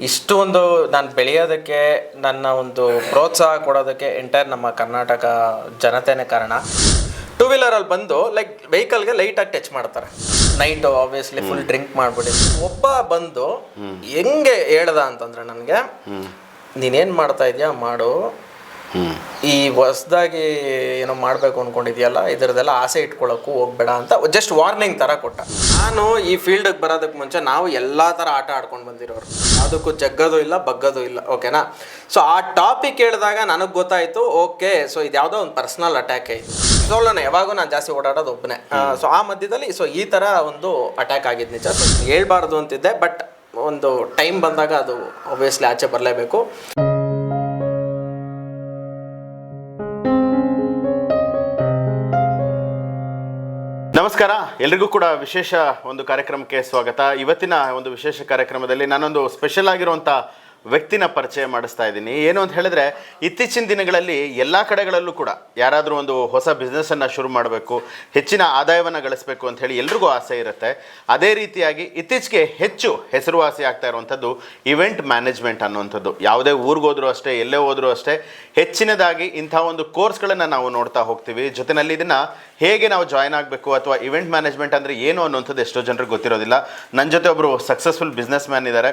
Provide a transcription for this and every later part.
ಇಷ್ಟು ಒಂದು ನಾನು ಬೆಳೆಯೋದಕ್ಕೆ ನನ್ನ ಒಂದು ಪ್ರೋತ್ಸಾಹ ಕೊಡೋದಕ್ಕೆ ಎಂಟೈರ್ ನಮ್ಮ ಕರ್ನಾಟಕ ಜನತೆನೇ ಕಾರಣ. ಟೂ ವೀಲರಲ್ಲಿ ಬಂದು ಲೈಕ್ ವೆಹಿಕಲ್ಗೆ ಲೈಟಾಗಿ ಟಚ್ ಮಾಡ್ತಾರೆ. ನೈಟು ಆಬ್ವಿಯಸ್ಲಿ ಫುಲ್ ಡ್ರಿಂಕ್ ಮಾಡಿಬಿಡಿ. ಒಬ್ಬ ಬಂದು ಹೆಂಗೆ ಹೇಳ್ದ ಅಂತಂದ್ರೆ ನನಗೆ ನೀನೇನು ಮಾಡ್ತಾ ಇದೆಯಾ ಮಾಡು ಈ ಹೊಸದಾಗಿ ಏನೋ ಮಾಡಬೇಕು ಅನ್ಕೊಂಡಿದ್ಯಲ್ಲ ಇದರದೆಲ್ಲ ಆಸೆ ಇಟ್ಕೊಳ್ಳೋಕ್ಕೂ ಹೋಗ್ಬೇಡ ಅಂತ ಜಸ್ಟ್ ವಾರ್ನಿಂಗ್ ಥರ ಕೊಟ್ಟ. ನಾನು ಈ ಫೀಲ್ಡಿಗೆ ಬರೋದಕ್ಕೆ ಮುಂಚೆ ನಾವು ಎಲ್ಲ ಥರ ಆಟ ಆಡ್ಕೊಂಡು ಬಂದಿರೋರು. ಅದಕ್ಕೂ ಜಗ್ಗದು ಇಲ್ಲ ಬಗ್ಗೋದು ಇಲ್ಲ ಓಕೆನಾ ಸೊ ಆ ಟಾಪಿಕ್ ಹೇಳಿದಾಗ ನನಗೆ ಗೊತ್ತಾಯಿತು ಓಕೆ ಸೊ ಇದು ಯಾವುದೋ ಒಂದು ಪರ್ಸ್ನಲ್ ಅಟ್ಯಾಕ್ ಆಯಿತು ಸೋಲೋನ ಯಾವಾಗೂ ನಾನು ಜಾಸ್ತಿ ಓಡಾಡೋದು ಒಬ್ಬನೇ ಸೊ ಆ ಮಧ್ಯದಲ್ಲಿ ಸೊ ಈ ಥರ ಒಂದು ಅಟ್ಯಾಕ್ ಆಗಿದ್ದು ನಿಜ. ಸೊ ಹೇಳ್ಬಾರ್ದು ಅಂತಿದ್ದೆ ಬಟ್ ಒಂದು ಟೈಮ್ ಬಂದಾಗ ಅದು ಒಬ್ವಿಯಸ್ಲಿ ಆಚೆ ಬರಲೇಬೇಕು. ಎಲ್ರಿಗೂ ಕೂಡ ವಿಶೇಷ ಒಂದು ಕಾರ್ಯಕ್ರಮಕ್ಕೆ ಸ್ವಾಗತ. ಇವತ್ತಿನ ಒಂದು ವಿಶೇಷ ಕಾರ್ಯಕ್ರಮದಲ್ಲಿ ನಾನೊಂದು ಸ್ಪೆಷಲ್ ಆಗಿರುವಂಥ ವ್ಯಕ್ತಿನ ಪರಿಚಯ ಮಾಡಿಸ್ತಾ ಇದ್ದೀನಿ. ಏನು ಅಂತ ಹೇಳಿದ್ರೆ, ಇತ್ತೀಚಿನ ದಿನಗಳಲ್ಲಿ ಎಲ್ಲ ಕಡೆಗಳಲ್ಲೂ ಕೂಡ ಯಾರಾದರೂ ಒಂದು ಹೊಸ ಬಿಸ್ನೆಸ್ಸನ್ನು ಶುರು ಮಾಡಬೇಕು, ಹೆಚ್ಚಿನ ಆದಾಯವನ್ನು ಗಳಿಸಬೇಕು ಅಂತ ಹೇಳಿ ಎಲ್ರಿಗೂ ಆಸೆ ಇರುತ್ತೆ. ಅದೇ ರೀತಿಯಾಗಿ ಇತ್ತೀಚೆಗೆ ಹೆಚ್ಚು ಹೆಸರುವಾಸಿ ಆಗ್ತಾ ಇರುವಂಥದ್ದು ಇವೆಂಟ್ ಮ್ಯಾನೇಜ್ಮೆಂಟ್ ಅನ್ನುವಂಥದ್ದು. ಯಾವುದೇ ಊರಿಗೆ ಹೋದ್ರೂ ಅಷ್ಟೇ, ಎಲ್ಲೇ ಹೋದರೂ ಅಷ್ಟೇ, ಹೆಚ್ಚಿನದಾಗಿ ಇಂಥ ಒಂದು ಕೋರ್ಸ್ಗಳನ್ನು ನಾವು ನೋಡ್ತಾ ಹೋಗ್ತೀವಿ. ಜೊತೆಯಲ್ಲಿ ಇದನ್ನು ಹೇಗೆ ನಾವು ಜಾಯ್ನ್ ಆಗಬೇಕು ಅಥವಾ ಇವೆಂಟ್ ಮ್ಯಾನೇಜ್ಮೆಂಟ್ ಅಂದರೆ ಏನು ಅನ್ನುವಂಥದ್ದು ಎಷ್ಟೋ ಜನರಿಗೆ ಗೊತ್ತಿರೋದಿಲ್ಲ. ನನ್ನ ಜೊತೆ ಒಬ್ಬರು ಸಕ್ಸಸ್ಫುಲ್ ಬಿಸ್ನೆಸ್ ಮ್ಯಾನ್ ಇದ್ದಾರೆ.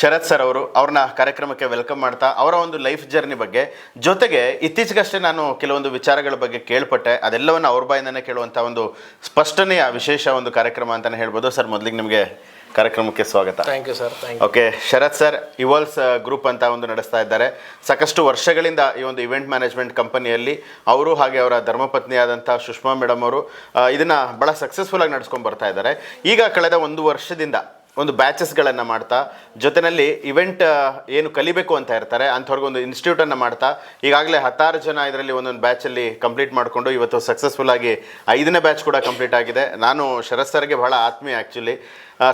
ಶರತ್ ಸರ್ ಅವರು ಅವ್ರನ್ನ ಕಾರ್ಯಕ್ರಮಕ್ಕೆ ವೆಲ್ಕಮ್ ಮಾಡ್ತಾ ಅವರ ಒಂದು ಲೈಫ್ ಜರ್ನಿ ಬಗ್ಗೆ. ಜೊತೆಗೆ ಇತ್ತೀಚೆಗಷ್ಟೇ ನಾನು ಕೆಲವೊಂದು ವಿಚಾರಗಳ ಬಗ್ಗೆ ಕೇಳ್ಪಟ್ಟೆ. ಅದೆಲ್ಲವನ್ನು ಅವ್ರ ಬಾಯಿಂದನೇ ಕೇಳುವಂಥ ಒಂದು ಸ್ಪಷ್ಟನೆಯ ವಿಶೇಷ ಒಂದು ಕಾರ್ಯಕ್ರಮ ಅಂತಲೇ ಹೇಳ್ಬೋದು. ಸರ್ ಮೊದಲಿಗೆ ನಿಮಗೆ ಕಾರ್ಯಕ್ರಮಕ್ಕೆ ಸ್ವಾಗತ. Thank you sir okay Sharath sir Evals group ಅಂತ ಒಂದು ನಡೆಸ್ತಾ ಇದ್ದಾರೆ. ಸಾಕಷ್ಟು ವರ್ಷಗಳಿಂದ ಈ ಒಂದು ಇವೆಂಟ್ ಮ್ಯಾನೇಜ್ಮೆಂಟ್ ಕಂಪನಿಯಲ್ಲಿ ಅವರು ಹಾಗೆ ಅವರ ಧರ್ಮಪತ್ನಿಯಾದಂಥ ಸುಷ್ಮಾ ಮೇಡಮ್ ಅವರು ಇದನ್ನು ಭಾಳ ಬಹಳ ಸಕ್ಸಸ್ಫುಲ್ ಆಗಿ ನಡ್ಸ್ಕೊಂಡು ಬರ್ತಾ ಇದ್ದಾರೆ. ಈಗ ಕಳೆದ ಒಂದು ವರ್ಷದಿಂದ ಒಂದು ಬ್ಯಾಚಸ್ಗಳನ್ನು ಮಾಡ್ತಾ ಜೊತೆಯಲ್ಲಿ ಇವೆಂಟ್ ಏನು ಕಲಿಬೇಕು ಅಂತ ಇರ್ತಾರೆ ಅಂಥವ್ರಿಗೊಂದು ಇನ್ಸ್ಟಿಟ್ಯೂಟನ್ನು ಮಾಡ್ತಾ, ಈಗಾಗಲೇ ಹತ್ತಾರು ಜನ ಇದರಲ್ಲಿ ಒಂದೊಂದು ಬ್ಯಾಚಲ್ಲಿ ಕಂಪ್ಲೀಟ್ ಮಾಡಿಕೊಂಡು ಇವತ್ತು ಸಕ್ಸಸ್ಫುಲ್ ಆಗಿ ಐದನೇ ಬ್ಯಾಚ್ ಕೂಡ ಕಂಪ್ಲೀಟ್ ಆಗಿದೆ. ನಾನು ಶರತ್ ಸರ್ಗೆ ಬಹಳ ಆತ್ಮೀಯ, ಆ್ಯಕ್ಚುಲಿ.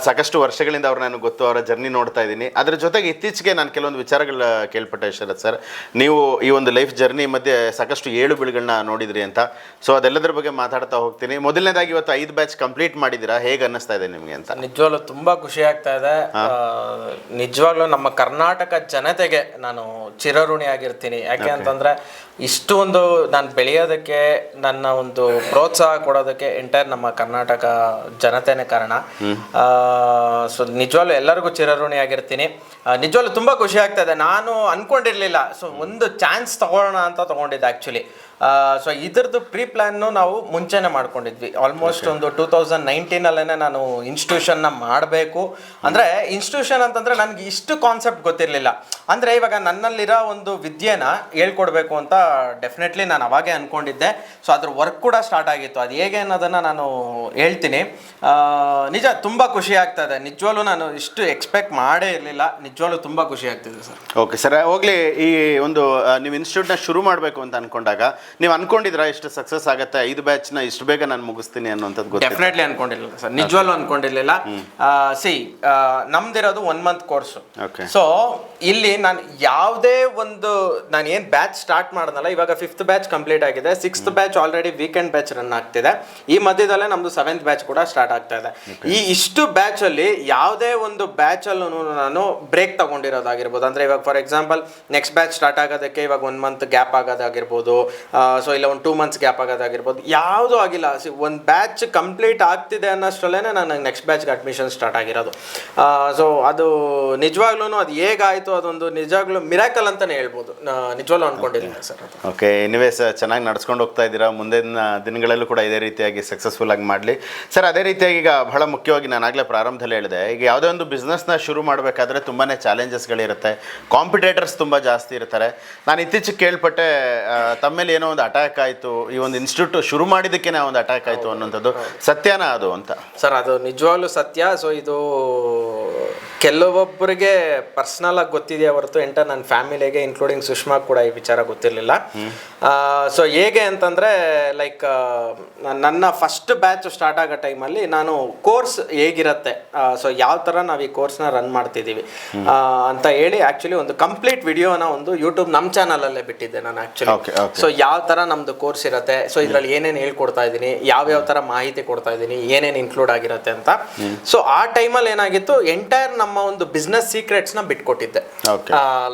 ಸಾಕಷ್ಟು ವರ್ಷಗಳಿಂದ ಅವ್ರು ನನಗೆ ಗೊತ್ತು ಅವರ ಜರ್ನಿ ನೋಡ್ತಾ ಇದ್ದೀನಿ. ಅದರ ಜೊತೆಗೆ ಇತ್ತೀಚೆಗೆ ನಾನು ಕೆಲವೊಂದು ವಿಚಾರಗಳ ಕೇಳ್ಪಟ್ಟೆ ಶರತ್ ಸರ್. ನೀವು ಈ ಒಂದು ಲೈಫ್ ಜರ್ನಿ ಮಧ್ಯೆ ಸಾಕಷ್ಟು ಏಳು ಬೀಳುಗಳನ್ನ ನೋಡಿದ್ರಿ ಅಂತ. ಸೊ ಅದೆಲ್ಲದರ ಬಗ್ಗೆ ಮಾತಾಡ್ತಾ ಹೋಗ್ತೀನಿ. ಮೊದಲನೇದಾಗಿ ಇವತ್ತು ಐದು ಬ್ಯಾಚ್ ಕಂಪ್ಲೀಟ್ ಮಾಡಿದ್ದೀರಾ? ಹೇಗೆ ಅನ್ನಿಸ್ತಾ ಇದೆ ನಿಮಗೆ ಅಂತ? ನಿಜವಾಗ್ಲೂ ತುಂಬ ಖುಷಿ ಆಗ್ತಾ ಇದೆ. ನಿಜವಾಗ್ಲೂ ನಮ್ಮ ಕರ್ನಾಟಕ ಜನತೆಗೆ ನಾನು ಚಿರಋಣಿ ಆಗಿರ್ತೀನಿ ಯಾಕೆ ಅಂತಂದ್ರೆ ಇಷ್ಟು ಒಂದು ನಾನು ಬೆಳೆಯೋದಕ್ಕೆ ನನ್ನ ಒಂದು ಪ್ರೋತ್ಸಾಹ ಕೊಡೋದಕ್ಕೆ ಎಂಟೈರ್ ನಮ್ಮ ಕರ್ನಾಟಕ ಜನತೆನೇ ಕಾರಣ. ಸೊ ನಿಜವಾಗ್ಲೂ ಎಲ್ಲರಿಗೂ ಚಿರಋಣಿ ಆಗಿರ್ತೀನಿ. ಆ, ನಿಜವಾಗ್ಲೂ ತುಂಬಾ ಖುಷಿ ಆಗ್ತಾ ಇದೆ. ನಾನು ಅನ್ಕೊಂಡಿರ್ಲಿಲ್ಲ. ಸೊ ಒಂದು ಚಾನ್ಸ್ ತಗೊಳ್ಳೋಣ ಅಂತ ತಗೊಂಡಿದ್ದೆ ಆ್ಯಕ್ಚುಲಿ ಸೊ ಇದ್ರದ್ದು ಪ್ರೀ ಪ್ಲ್ಯಾನ್ನು ನಾವು ಮುಂಚೆನೆ ಮಾಡ್ಕೊಂಡಿದ್ವಿ. ಆಲ್ಮೋಸ್ಟ್ ಒಂದು ಟೂ ತೌಸಂಡ್ ನೈನ್ಟೀನಲ್ಲೇ ನಾನು ಇನ್ಸ್ಟಿಟ್ಯೂಷನ್ನ ಮಾಡಬೇಕು. ಅಂದರೆ ಇನ್ಸ್ಟಿಟ್ಯೂಷನ್ ಅಂತಂದರೆ ನನಗೆ ಇಷ್ಟು ಕಾನ್ಸೆಪ್ಟ್ ಗೊತ್ತಿರಲಿಲ್ಲ. ಅಂದರೆ ಇವಾಗ ನನ್ನಲ್ಲಿರೋ ಒಂದು ವಿದ್ಯೆನ ಹೇಳ್ಕೊಡ್ಬೇಕು ಅಂತ ಡೆಫಿನೆಟ್ಲಿ ನಾನು ಅವಾಗೇ ಅಂದ್ಕೊಂಡಿದ್ದೆ ಸೊ ಅದ್ರ ವರ್ಕ್ ಕೂಡ ಸ್ಟಾರ್ಟ್ ಆಗಿತ್ತು. ಅದು ಹೇಗೆ ಅನ್ನೋದನ್ನು ನಾನು ಹೇಳ್ತೀನಿ. ನಿಜ ತುಂಬ ಖುಷಿ ಆಗ್ತಾ ಇದೆ. ನಿಜವಾಗ್ಲೂ ನಾನು ಇಷ್ಟು ಎಕ್ಸ್ಪೆಕ್ಟ್ ಮಾಡೇ ಇರಲಿಲ್ಲ. ನಿಜವಾಗ್ಲೂ ತುಂಬ ಖುಷಿ ಆಗ್ತಿದೆ ಸರ್. ಓಕೆ ಸರ್ ಹೋಗ್ಲಿ. ಈ ಒಂದು ನೀವು ನೀವು ಇನ್ಸ್ಟಿಟ್ಯೂಟ್ನ ಶುರು ಮಾಡಬೇಕು ಅಂತ ಅನ್ಕೊಂಡಾಗ ನೀವು ಅನ್ಕೊಂಡಿದ್ರ ಎಷ್ಟು ಸಕ್ಸಸ್ ಆಗುತ್ತೆ? ಐದು ಬ್ಯಾಚ್ನ ಇಷ್ಟು ಬೇಗ ನಾನು ಮುಗಿಸ್ತೀನಿ ಅನ್ನೋಂಥದ್ದು ಗೊತ್ತಿಲ್ಲ. ಡೆಫಿನೆಟ್ಲಿ ಅನ್ಕೊಂಡಿರ್ಲಿಲ್ಲ ಸರ್. ನಿಜವಾಗ್ಲೂ ಅನ್ಕೊಂಡಿರ್ಲಿಲ್ಲ. See ನಮ್ದಿರೋದು one month course Okay. So ಇಲ್ಲಿ ನಾನು ಯಾವುದೇ ಒಂದು ನಾನು ಏನು ಬ್ಯಾಚ್ ಸ್ಟಾರ್ಟ್ ಮಾಡಿದ್ನಲ್ಲ ಇವಾಗ ಫಿಫ್ತ್ ಬ್ಯಾಚ್ ಕಂಪ್ಲೀಟ್ ಆಗಿದೆ. Sixth batch already weekend batch run ಆಗ್ತಿದೆ. ಈ ಮಧ್ಯದಲ್ಲೇ ನಮ್ದು ಸೆವೆಂತ್ ಬ್ಯಾಚ್ ಕೂಡ ಸ್ಟಾರ್ಟ್ ಆಗ್ತಾ ಇದೆ. ಈ ಇಷ್ಟು ಬ್ಯಾಚ್ ಅಲ್ಲಿ ಯಾವುದೇ ಒಂದು ಬ್ಯಾಚ್ ಅಲ್ಲೂ ನಾನು ಬ್ರೇಕ್ ತಗೊಂಡಿರೋದಾಗಿರ್ಬೋದು. ಅಂದ್ರೆ ಇವಾಗ for example next batch start ಆಗೋದಕ್ಕೆ ಇವಾಗ ಒನ್ ಮಂತ್ ಗ್ಯಾಪ್ ಆಗೋದಾಗಿರ್ಬೋದು. ಸೊ ಇಲ್ಲ ಒಂದು ಟೂ ಮಂತ್ಸ್ ಗ್ಯಾಪ್ ಆಗೋದಾಗಿರ್ಬೋದು ಯಾವುದೂ ಆಗಿಲ್ಲ. ಸಿ ಒಂದು ಬ್ಯಾಚ್ ಕಂಪ್ಲೀಟ್ ಆಗ್ತಿದೆ ಅನ್ನೋಷ್ಟರಲ್ಲೇ ನಾನು ನೆಕ್ಸ್ಟ್ ಬ್ಯಾಚ್ಗೆ ಅಡ್ಮಿಷನ್ ಸ್ಟಾರ್ಟ್ ಆಗಿರೋದು. ಸೊ ಅದು ನಿಜವಾಗ್ಲೂ ಅದು ಹೇಗಾಯಿತು ಅದೊಂದು ನಿಜವಾಗ್ಲೂ ಮಿರಾಕಲ್ ಅಂತಲೇ ಹೇಳ್ಬೋದು. ನಿಜವಾಗ್ಲೂ ಅಂದ್ಕೊಂಡಿದ್ದೀನಿ ಸರ್ ಓಕೆ ಎನಿವೇಸ್ ಚೆನ್ನಾಗಿ ನಡ್ಸ್ಕೊಂಡು ಹೋಗ್ತಾ ಇದ್ದೀರಾ. ಮುಂದಿನ ದಿನಗಳಲ್ಲೂ ಕೂಡ ಇದೇ ರೀತಿಯಾಗಿ ಸಕ್ಸಸ್ಫುಲ್ ಆಗಿ ಮಾಡಲಿ. ಸರ್ ಅದೇ ರೀತಿಯಾಗಿ ಈಗ ಬಹಳ ಮುಖ್ಯವಾಗಿ ನಾನು ಆಗಲೇ ಪ್ರಾರಂಭದಲ್ಲಿ ಹೇಳಿದೆ ಈಗ ಯಾವುದೇ ಒಂದು ಬಿಸ್ನೆಸ್ನ ಶುರು ಮಾಡಬೇಕಾದ್ರೆ ತುಂಬಾ ಚಾಲೆಂಜಸ್ಗಳಿರುತ್ತೆ ಕಾಂಪಿಟೇಟರ್ಸ್ ತುಂಬ ಜಾಸ್ತಿ ಇರ್ತಾರೆ. ನಾನು ಇತ್ತೀಚೆಗೆ ಕೇಳ್ಪಟ್ಟೆ ತಮ್ಮೇಲೆ ತಮ್ಮ ಮೇಲೆ ಏನೋ ಒಂದು ಅಟ್ಯಾಕ್ ಆಯಿತು ಈ ಒಂದು ಇನ್ಸ್ಟಿಟ್ಯೂಟ್ ಶುರು ಮಾಡಿದ್ದಕ್ಕೆ ಒಂದು ಅಟ್ಯಾಕ್ ಆಯಿತು ಅನ್ನೋಂಥದ್ದು ಸತ್ಯನಾ ಅದು ಅಂತ. ಸರ್ ಅದು ನಿಜವಾಗ್ಲೂ ಸತ್ಯ. ಸೊ ಇದು ಕೆಲವೊಬ್ಬರಿಗೆ ಪರ್ಸ್ನಲ್ ಆಗಿ ಗೊತ್ತಿದೆಯಾ ಹೊರತು ಎಂಟ ನನ್ನ ಫ್ಯಾಮಿಲಿಗೆ ಇನ್ಕ್ಲೂಡಿಂಗ್ ಸುಷ್ಮಾ ಕೂಡ ಈ ವಿಚಾರ ಗೊತ್ತಿರಲಿಲ್ಲ. ಸೊ ಹೇಗೆ ಅಂತಂದರೆ ಲೈಕ್ ನನ್ನ ಫಸ್ಟ್ ಬ್ಯಾಚ್ ಸ್ಟಾರ್ಟ್ ಆಗೋ ಟೈಮಲ್ಲಿ ನಾನು ಕೋರ್ಸ್ ಹೇಗಿರುತ್ತೆ ಸೊ ಯಾವ ಥರ ನಾವು ಈ ಕೋರ್ಸ್ನ ರನ್ ಮಾಡ್ತಿದ್ದೀವಿ ಅಂತ ಹೇಳಿ ಆ್ಯಕ್ಚುಲಿ ಒಂದು ಕಂಪ್ಲೀಟ್ ವಿಡಿಯೋನ ಒಂದು ಯೂಟ್ಯೂಬ್ ನಮ್ಮ ಚಾನಲಲ್ಲೇ ಬಿಟ್ಟಿದ್ದೆ ನಾನು ಆ್ಯಕ್ಚುಲಿ. ಸೊ ಯಾವ ಯಾವ ಥರ ನಮ್ಮದು ಕೋರ್ಸ್ ಇರುತ್ತೆ? ಸೊ ಇದರಲ್ಲಿ ಏನೇನು ಹೇಳ್ಕೊಡ್ತಾ ಇದ್ದೀನಿ ಯಾವ್ಯಾವ ಥರ ಮಾಹಿತಿ ಕೊಡ್ತಾ ಇದ್ದೀನಿ ಏನೇನು ಇನ್ಕ್ಲೂಡ್ ಆಗಿರುತ್ತೆ ಅಂತ? ಸೊ ಆ ಟೈಮಲ್ಲಿ ಏನಾಗಿತ್ತು? ಎಂಟೈರ್ ನಮ್ಮ ಒಂದು ಬಿಸ್ನೆಸ್ ಸೀಕ್ರೆಟ್ಸ್ನ ಬಿಟ್ಕೊಟ್ಟಿದ್ದೆ.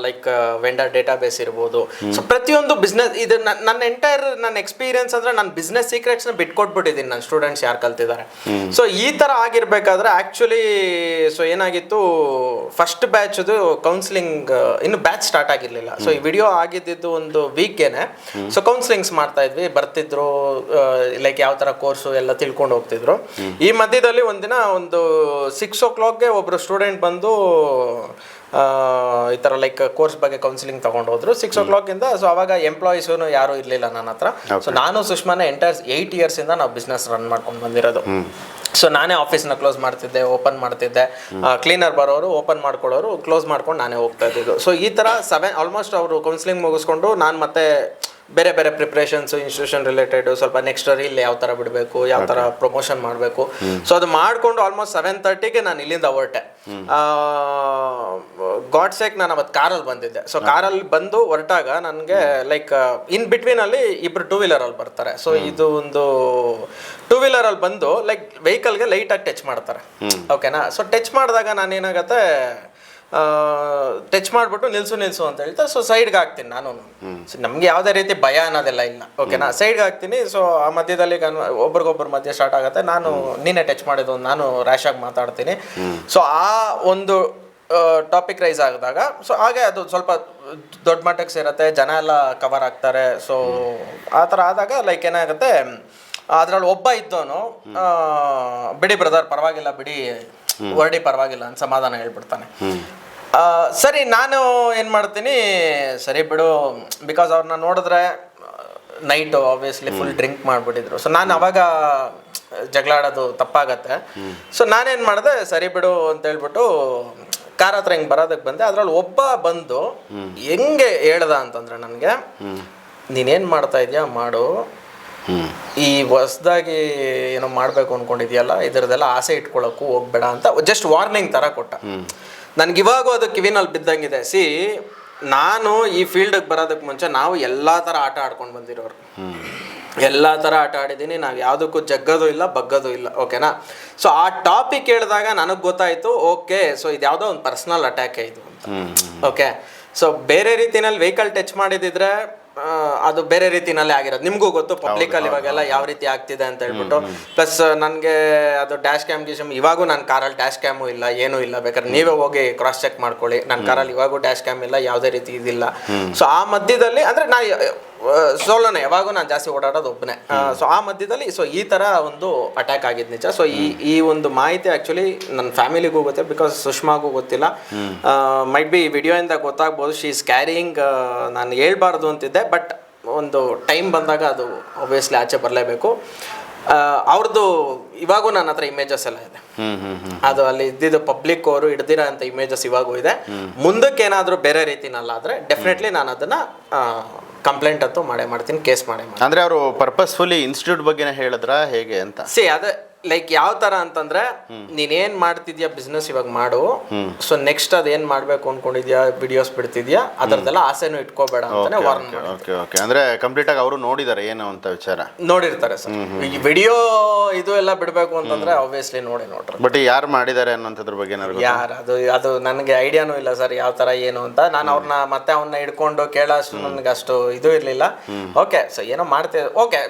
ಲೈಕ್ ವೆಂಡರ್ ಡೇಟಾ ಬೇಸ್ ಇರ್ಬೋದು. ಸೊ ಪ್ರತಿಯೊಂದು ಬಿಸ್ನೆಸ್ ಇದು ನನ್- ನನ್ನ ಎಂಟೈರ್ ನನ್ನ ಎಕ್ಸ್ಪೀರಿಯನ್ಸ್ ಅಂದ್ರೆ ನನ್ನ ಬಿಸ್ನೆಸ್ ಸೀಕ್ರೆಟ್ಸ್ನ ಬಿಟ್ಕೊಟ್ಬಿಟ್ಟಿದ್ದೀನಿ ನನ್ನ ಸ್ಟೂಡೆಂಟ್ಸ್ ಯಾರು ಕಲ್ತಿದ್ದಾರೆ. ಸೊ ಈ ಥರ ಆಗಿರ್ಬೇಕಾದ್ರೆ ಆ್ಯಕ್ಚುಲಿ ಸೊ ಏನಾಗಿತ್ತು? ಫಸ್ಟ್ ಬ್ಯಾಚ್ದು ಕೌನ್ಸಿಲಿಂಗ್ ಇನ್ನು ಬ್ಯಾಚ್ ಸ್ಟಾರ್ಟ್ ಆಗಿರಲಿಲ್ಲ. ಸೊ ಈ ವಿಡಿಯೋ ಆಗಿದ್ದಿದ್ದು ಒಂದು ವೀಕ್ಗೆನೆ ಸೊ ಕೌನ್ಸಿಲಿಂಗ್ಸ್ ಮಾಡ್ತಾ ಇದ್ವಿ ಬರ್ತಿದ್ರು ಲೈಕ್ ಯಾವ ಥರ ಕೋರ್ಸು ಎಲ್ಲ ತಿಳ್ಕೊಂಡು ಹೋಗ್ತಿದ್ರು. ಈ ಮಧ್ಯದಲ್ಲಿ ಒಂದಿನ ಒಂದು ಸಿಕ್ಸ್ ಓ ಕ್ಲಾಕ್ಗೆ ಒಬ್ರು ಸ್ಟೂಡೆಂಟ್ ಬಂದು ಈ ಥರ ಲೈಕ್ ಕೋರ್ಸ್ ಬಗ್ಗೆ ಕೌನ್ಸಿಲಿಂಗ್ ತಗೊಂಡು ಹೋದ್ರು. ಸಿಕ್ಸ್ ಓ ಕ್ಲಾಕಿಂದ ಸೊ ಅವಾಗ ಎಂಪ್ಲಾಯೀಸ್ ಯಾರೂ ಇರಲಿಲ್ಲ ನನ್ನ ಹತ್ರ. ಸೊ ನಾನು ಸುಷ್ಮಾನ ಎಂಟೈರ್ ಏಯ್ಟ್ ಇಯರ್ಸಿಂದ ನಾವು ಬಿಸ್ನೆಸ್ ರನ್ ಮಾಡ್ಕೊಂಡು ಬಂದಿರೋದು. ಸೊ ನಾನೇ ಆಫೀಸ್ನ ಕ್ಲೋಸ್ ಮಾಡ್ತಿದ್ದೆ ಓಪನ್ ಮಾಡ್ತಿದ್ದೆ. ಕ್ಲೀನರ್ ಬರೋರು ಓಪನ್ ಮಾಡ್ಕೊಳ್ಳೋರು ಕ್ಲೋಸ್ ಮಾಡ್ಕೊಂಡು ನಾನೇ ಹೋಗ್ತಾ ಇದ್ದಿದ್ದು. ಸೊ ಈ ಥರ ಸೆವೆನ್ ಆಲ್ಮೋಸ್ಟ್ ಅವರು ಕೌನ್ಸಿಲಿಂಗ್ ಮುಗಿಸ್ಕೊಂಡು ನಾನು ಮತ್ತೆ ಬೇರೆ ಬೇರೆ ಪ್ರಿಪ್ರೇಷನ್ಸ್ ಇನ್ಸ್ಟಿಟ್ಯೂಷನ್ ರಿಲೇಟೆಡ್ ಸ್ವಲ್ಪ ನೆಕ್ಸ್ಟ್ ರೀಲ್ ಯಾವ ಥರ ಬಿಡಬೇಕು ಯಾವ ಥರ ಪ್ರಮೋಷನ್ ಮಾಡಬೇಕು. ಸೊ ಅದು ಮಾಡಿಕೊಂಡು ಆಲ್ಮೋಸ್ಟ್ ಸೆವೆನ್ ತರ್ಟಿಗೆ ನಾನು ಇಲ್ಲಿಂದ ಹೊರಟೆ. ಗಾಡ್ ಸೇಕ್ ನಾನು ಅವತ್ತು ಕಾರಲ್ಲಿ ಬಂದಿದ್ದೆ. ಸೊ ಕಾರಲ್ಲಿ ಬಂದು ಹೊರಟಾಗ ನನಗೆ ಲೈಕ್ ಇನ್ ಬಿಟ್ವೀನಲ್ಲಿ ಇಬ್ರು ಟೂ ವೀಲರಲ್ಲಿ ಬರ್ತಾರೆ. ಸೊ ಇದು ಒಂದು ಟೂ ವೀಲರಲ್ಲಿ ಬಂದು ಲೈಕ್ ವೆಹಿಕಲ್ಗೆ ಲೈಟಾಗಿ ಟಚ್ ಮಾಡ್ತಾರೆ. ಓಕೆನಾ ಸೊ ಟಚ್ ಮಾಡಿದಾಗ ನಾನು ಏನಾಗತ್ತೆ ಟಚ್ ಮಾಡಿಬಿಟ್ಟು ನಿಲ್ಸು ನಿಲ್ಸು ಅಂತ ಹೇಳ್ತಾರೆ ಸೊ ಸೈಡ್ಗೆ ಹಾಕ್ತೀನಿ ನಾನು. ಸೊ ನಮಗೆ ಯಾವುದೇ ರೀತಿ ಭಯ ಅನ್ನೋದೆಲ್ಲ ಇಲ್ಲ ಓಕೆನಾ ಸೈಡ್ಗೆ ಹಾಕ್ತೀನಿ ಸೊ ಆ ಮಧ್ಯದಲ್ಲಿ ಕನ್ ಒಬ್ರಿಗೊಬ್ಬರ ಮಧ್ಯೆ ಸ್ಟಾರ್ಟ್ ಆಗುತ್ತೆ. ನಾನು ನೀನೇ ಟಚ್ ಮಾಡಿದ್ದು, ನಾನು ರ್ಯಾಶ್ ಆಗಿ ಮಾತಾಡ್ತೀನಿ. ಸೊ ಆ ಒಂದು ಟಾಪಿಕ್ ರೈಸ್ ಆಗಿದಾಗ ಸೊ ಹಾಗೆ ಅದು ಸ್ವಲ್ಪ ದೊಡ್ಡ ಮಟ್ಟಕ್ಕೆ ಸೇರುತ್ತೆ, ಜನ ಎಲ್ಲ ಕವರ್ ಆಗ್ತಾರೆ. ಸೊ ಆ ಥರ ಆದಾಗ ಲೈಕ್ ಏನಾಗುತ್ತೆ, ಅದ್ರಲ್ಲಿ ಒಬ್ಬ ಇದ್ದವನು ಬಿಡಿ ಬ್ರದರ್ ಪರವಾಗಿಲ್ಲ ಬಿಡಿ ಹೊರಡಿ ಪರವಾಗಿಲ್ಲ ಅಂತ ಸಮಾಧಾನ ಹೇಳ್ಬಿಡ್ತಾನೆ. ಸರಿ ನಾನು ಏನು ಮಾಡ್ತೀನಿ ಸರಿ ಬಿಡು ಬಿಕಾಸ್ ಅವ್ರನ್ನ ನೋಡಿದ್ರೆ ನೈಟು ಆಬ್ವಿಯಸ್ಲಿ ಫುಲ್ ಡ್ರಿಂಕ್ ಮಾಡಿಬಿಟ್ಟಿದ್ರು. ಸೊ ನಾನು ಅವಾಗ ಜಗಳಾಡೋದು ತಪ್ಪಾಗತ್ತೆ. ಸೊ ನಾನೇನು ಮಾಡಿದೆ ಸರಿ ಬಿಡು ಅಂತ ಹೇಳ್ಬಿಟ್ಟು ಕಾರ್ ಹತ್ರ ಹಿಂಗೆ ಬರೋದಕ್ಕೆ ಬಂದೆ. ಅದ್ರಲ್ಲಿ ಒಬ್ಬ ಬಂದು ಹೆಂಗೆ ಹೇಳ್ದ ಅಂತಂದ್ರೆ ನನಗೆ ನೀನೇನು ಮಾಡ್ತಾ ಇದೆಯಾ ಮಾಡು. ಈ ಹೊಸದಾಗಿ ಏನೋ ಮಾಡಬೇಕು ಅನ್ಕೊಂಡಿದ್ಯಲ್ಲ ಇದರದೆಲ್ಲ ಆಸೆ ಇಟ್ಕೊಳ್ಳೋಕ್ಕೂ ಹೋಗ್ಬೇಡ ಅಂತ ಜಸ್ಟ್ ವಾರ್ನಿಂಗ್ ಥರ ಕೊಟ್ಟ. ನನ್ಗೆ ಇವಾಗೂ ಅದು ಕಿವಿನಲ್ಲಿ ಬಿದ್ದಂಗಿದೆ. ಸಿ ನಾನು ಈ ಫೀಲ್ಡಿಗೆ ಬರೋದಕ್ಕೆ ಮುಂಚೆ ನಾವು ಎಲ್ಲ ಥರ ಆಟ ಆಡ್ಕೊಂಡು ಬಂದಿರೋರು. ಎಲ್ಲ ಥರ ಆಟ ಆಡಿದ್ದೀನಿ ನಾವು ಯಾವುದಕ್ಕೂ ಜಗ್ಗೋದು ಇಲ್ಲ ಬಗ್ಗೋದು ಇಲ್ಲ ಓಕೆನಾ ಸೊ ಆ ಟಾಪಿಕ್ ಹೇಳಿದಾಗ ನನಗೆ ಗೊತ್ತಾಯಿತು ಓಕೆ ಸೊ ಇದು ಯಾವುದೋ ಒಂದು ಪರ್ಸ್ನಲ್ ಅಟ್ಯಾಕ್ ಇದು ಅಂತ. ಓಕೆ ಸೊ ಬೇರೆ ರೀತಿಯಲ್ಲಿ ವೆಹಿಕಲ್ ಟಚ್ ಮಾಡಿದಿದ್ರೆ ಅದು ಬೇರೆ ರೀತಿನಲ್ಲಿ ಆಗಿರೋದು. ನಿಮಗೂ ಗೊತ್ತು ಪಬ್ಲಿಕ್ ಅಲ್ಲಿ ಇವಾಗೆಲ್ಲ ಯಾವ ರೀತಿ ಆಗ್ತಿದೆ ಅಂತ ಹೇಳ್ಬಿಟ್ಟು. ಪ್ಲಸ್ ನನಗೆ ಅದು ಡ್ಯಾಶ್ ಕ್ಯಾಮ್ ಗಿಶಮ್ ಇವಾಗೂ ನನ್ನ ಕಾರಲ್ಲಿ ಡ್ಯಾಶ್ ಕ್ಯಾಮು ಇಲ್ಲ ಏನೂ ಇಲ್ಲ. ಬೇಕಾದ್ರೆ ನೀವೇ ಹೋಗಿ ಕ್ರಾಸ್ ಚೆಕ್ ಮಾಡ್ಕೊಳ್ಳಿ. ನನ್ನ ಕಾರಲ್ಲಿ ಇವಾಗೂ ಡ್ಯಾಶ್ ಕ್ಯಾಮ್ ಇಲ್ಲ ಯಾವುದೇ ರೀತಿ ಇದಿಲ್ಲ. ಸೊ ಆ ಮಧ್ಯದಲ್ಲಿ ಅಂದ್ರೆ ನಾ ಸೋಲೋನೆ ಯಾವಾಗೂ ನಾನು ಜಾಸ್ತಿ ಓಡಾಡೋದು ಒಬ್ಬನೇ. ಸೊ ಆ ಮಧ್ಯದಲ್ಲಿ ಸೊ ಈ ಥರ ಒಂದು ಅಟ್ಯಾಕ್ ಆಗಿದ್ದು ನಿಜ. ಸೊ ಈ ಈ ಒಂದು ಮಾಹಿತಿ ಆ್ಯಕ್ಚುಲಿ ನನ್ನ ಫ್ಯಾಮಿಲಿಗೂ ಗೊತ್ತೆ ಬಿಕಾಸ್ ಸುಷ್ಮಾಗೂ ಗೊತ್ತಿಲ್ಲ. ಮೈಟ್ ಬಿ ವಿಡಿಯೋಯಿಂದ ಗೊತ್ತಾಗ್ಬೋದು ಶಿ ಇಸ್ ಕ್ಯಾರಿಯಿಂಗ್ ನಾನು ಹೇಳ್ಬಾರ್ದು ಅಂತಿದ್ದೆ ಬಟ್ ಒಂದು ಟೈಮ್ ಬಂದಾಗ ಅದು ಒಬ್ವಿಯಸ್ಲಿ ಆಚೆ ಬರಲೇಬೇಕು. ಅವ್ರದ್ದು ಇವಾಗೂ ನನ್ನ ಹತ್ರ ಇಮೇಜಸ್ ಎಲ್ಲ ಇದೆ. ಅದು ಅಲ್ಲಿ ಇದ್ದಿದ್ದು ಪಬ್ಲಿಕ್ ಅವರು ಹಿಡ್ದಿರೋ ಅಂತ ಇಮೇಜಸ್ ಇವಾಗೂ ಇದೆ. ಮುಂದಕ್ಕೆ ಏನಾದರೂ ಬೇರೆ ರೀತಿನಲ್ಲಾದ್ರೆ ಡೆಫಿನೆಟ್ಲಿ ನಾನು ಅದನ್ನ ಕಂಪ್ಲೇಂಟ್ ಅಂತೂ ಮಾಡೇ ಮಾಡ್ತೀನಿ ಕೇಸ್ ಮಾಡೇ ಮಾಡ್ತೀನಿ. ಅಂದ್ರೆ ಅವರು ಪರ್ಪಸ್ಫುಲಿ ಇನ್ಸ್ಟಿಟ್ಯೂಟ್ ಬಗ್ಗೆನೇ ಹೇಳಿದ್ರ ಹೇಗೆ ಅಂತ? ಸಿ ಅದೇ ಲೈಕ್ ಯಾವ ತರ ಅಂತಂದ್ರೆ ನೀನೇನ್ ಮಾಡ್ತಿದ್ಯಾ ಬಿಸ್ನೆಸ್ ಇವಾಗ ಮಾಡು. ಸೊ ನೆಕ್ಸ್ಟ್ ಅದೇನ್ ಮಾಡ್ಬೇಕು ಅನ್ಕೊಂಡಿದ್ಯಾ ವಿಡಿಯೋಸ್ ಬಿಡ್ತಿದ್ಯಾ ಅದ್ರದ್ದೆಲ್ಲ ಆಸೆನೂ ಇಟ್ಕೋಬೇಡ ಅಂತಾನೆ ವಾರ್ನ್ ಓಕೆ ಓಕೆ ಅಂದ್ರೆ ಕಂಪ್ಲೀಟ್ ಆಗಿ ಅವರು ನೋಡಿದ್ದಾರೆ ಏನು ಅಂತ ವಿಚಾರ. ನೋಡಿರ್ತಾರೆ ಸರ್. ಈ ವಿಡಿಯೋ ಇದು ಎಲ್ಲ ಬಿಡ್ಬೇಕು ಅಂತಂದ್ರೆ ಆಬ್ವಿಯಸ್ಲಿ ನೋಡಿ ನೋಡ್ರಿ ಬಟ್ ಯಾರು ಮಾಡಿದ್ದಾರೆ ಅನ್ನೋಂಥದ್ರ ಬಗ್ಗೆ ಏನಾದ್ರು? ಯಾರು ಅದು ಅದು ನನಗೆ ಐಡಿಯಾನೂ ಇಲ್ಲ ಸರ್ ಯಾವ ತರ ಏನು ಅಂತ. ನಾನು ಅವ್ರನ್ನ ಮತ್ತೆ ಅವನ್ನ ಹಿಡ್ಕೊಂಡು ಕೇಳಷ್ಟು ನನಗೆ ಅಷ್ಟು ಇದು ಇರಲಿಲ್ಲ. ಓಕೆ ಸೊ ಏನೋ ಮಾಡ್ತೇವೆ ಓಕೆ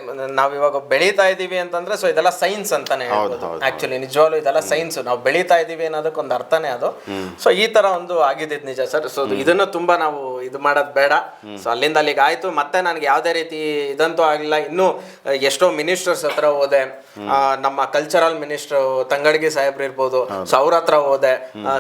ನಾವ್ ಇವಾಗ ಬೆಳೀತಾ ಇದೀವಿ ಅಂತಂದ್ರೆ ಸೊ ಇದೆಲ್ಲ ಸೈನ್ಸ್ ಅಂತಾನೆ ಆಕ್ಚುಲಿ ನಿಜವಾಗ್ಲೂ ಇದೆಲ್ಲ ಸೈನ್ಸ್ ನಾವು ಬೆಳೀತಾ ಇದೀವಿ ಅನ್ನೋದಕ್ಕೆ ಒಂದು ಅರ್ಥನೇ ಅದು. ಸೊ ಈ ತರ ಒಂದು ಆಗಿದ್ದಿದ್ದು ನಿಜ ಸರ್ ಸೊ ಇದನ್ನು ತುಂಬಾ ನಾವು ಇದು ಮಾಡೋದು ಬೇಡ. ಸೊ ಅಲ್ಲಿಂದ ಅಲ್ಲಿಗೆ ಆಯ್ತು. ಮತ್ತೆ ನನಗೆ ಯಾವುದೇ ರೀತಿ ಇದಂತೂ ಆಗಿಲ್ಲ ಇನ್ನು ಎಷ್ಟೋ ಮಿನಿಸ್ಟರ್ಸ್ ಹತ್ರ ಹೋದೆ. ನಮ್ಮ ಕಲ್ಚರಲ್ ಮಿನಿಸ್ಟರ್ ತಂಗಡಿಗೆ ಸಾಹೇಬ್ರು ಇರ್ಬೋದು. ಸೊ ಅವ್ರ ಹತ್ರ ಹೋದೆ.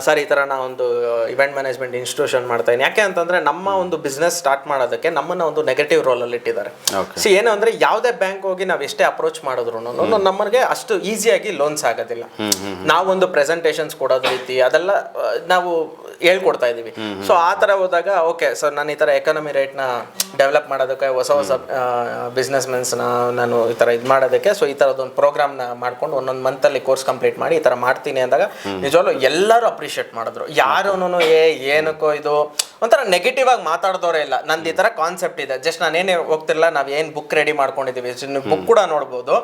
ಸರ್ ಈ ತರ ನಾ ಒಂದು ಇವೆಂಟ್ ಮ್ಯಾನೇಜ್ಮೆಂಟ್ ಇನ್ಸ್ಟಿಟ್ಯೂಷನ್ ಮಾಡ್ತಾ ಇದ್ದೀನಿ. ಯಾಕೆ ಅಂತಂದ್ರೆ ನಮ್ಮ ಒಂದು ಬಿಸ್ನೆಸ್ ಸ್ಟಾರ್ಟ್ ಮಾಡೋದಕ್ಕೆ ನಮ್ಮನ್ನ ಒಂದು ನೆಗೆಟಿವ್ ರೋಲ್ ಅಲ್ಲಿ ಇಟ್ಟಿದ್ದಾರೆ ಸೊ ಸಿ ಏನು ಅಂದ್ರೆ ಯಾವುದೇ ಬ್ಯಾಂಕ್ ಹೋಗಿ ನಾವು ಎಷ್ಟೇ ಅಪ್ರೋಚ್ ಮಾಡಿದ್ರು ನಮಗೆ ಅಷ್ಟು ಈಸಿಯಾಗಿ ಲೋನ್ಸ್ ಆಗೋದಿಲ್ಲ. ನಾವೊಂದು ಪ್ರೆಸೆಂಟೇಷನ್ಸ್ ಕೊಡೋದು ರೀತಿ ಅದೆಲ್ಲ ನಾವು ಹೇಳ್ಕೊಡ್ತಾ ಇದ್ದೀವಿ. ಸೊ ಆ ಥರ ಹೋದಾಗ ಓಕೆ ಸೊ ನಾನು ಈ ಥರ ಎಕಾನಮಿ ರೇಟ್ನ ಡೆವಲಪ್ ಮಾಡೋದಕ್ಕೆ ಹೊಸ ಹೊಸ ಬಿಸ್ನೆಸ್ ಮೆನ್ಸ್ನ ನಾನು ಈ ಥರ ಇದು ಮಾಡೋದಕ್ಕೆ ಸೊ ಈ ಥರದೊಂದು ಪ್ರೋಗ್ರಾಮ್ನ ಮಾಡ್ಕೊಂಡು ಒಂದೊಂದು ಮಂತಲ್ಲಿ ಕೋರ್ಸ್ ಕಂಪ್ಲೀಟ್ ಮಾಡಿ ಈ ಥರ ಮಾಡ್ತೀನಿ ಅಂದಾಗ ನಿಜವಾಗ್ಲೂ ಎಲ್ಲರೂ ಅಪ್ರಿಷಿಯೇಟ್ ಮಾಡಿದ್ರು. ಯಾರೂ ಏ ಏನಕ್ಕೋ ಇದು? ಒಂಥರ ನೆಗೆಟಿವ್ ಆಗಿ ಮಾತಾಡ್ದವ್ರೆ ಇಲ್ಲ. ನಂದು ಈ ತರ ಕಾನ್ಸೆಪ್ಟ್ ಇದೆ. ಜಸ್ಟ್ ನಾನೇನೇ ಹೋಗ್ತಿರಲ್ಲ ನಾವು ಏನು ಬುಕ್ ರೆಡಿ ಮಾಡ್ಕೊಂಡಿದ್ದೀವಿ ಬುಕ್ ಕೂಡ ನೋಡ್ಬೋದು.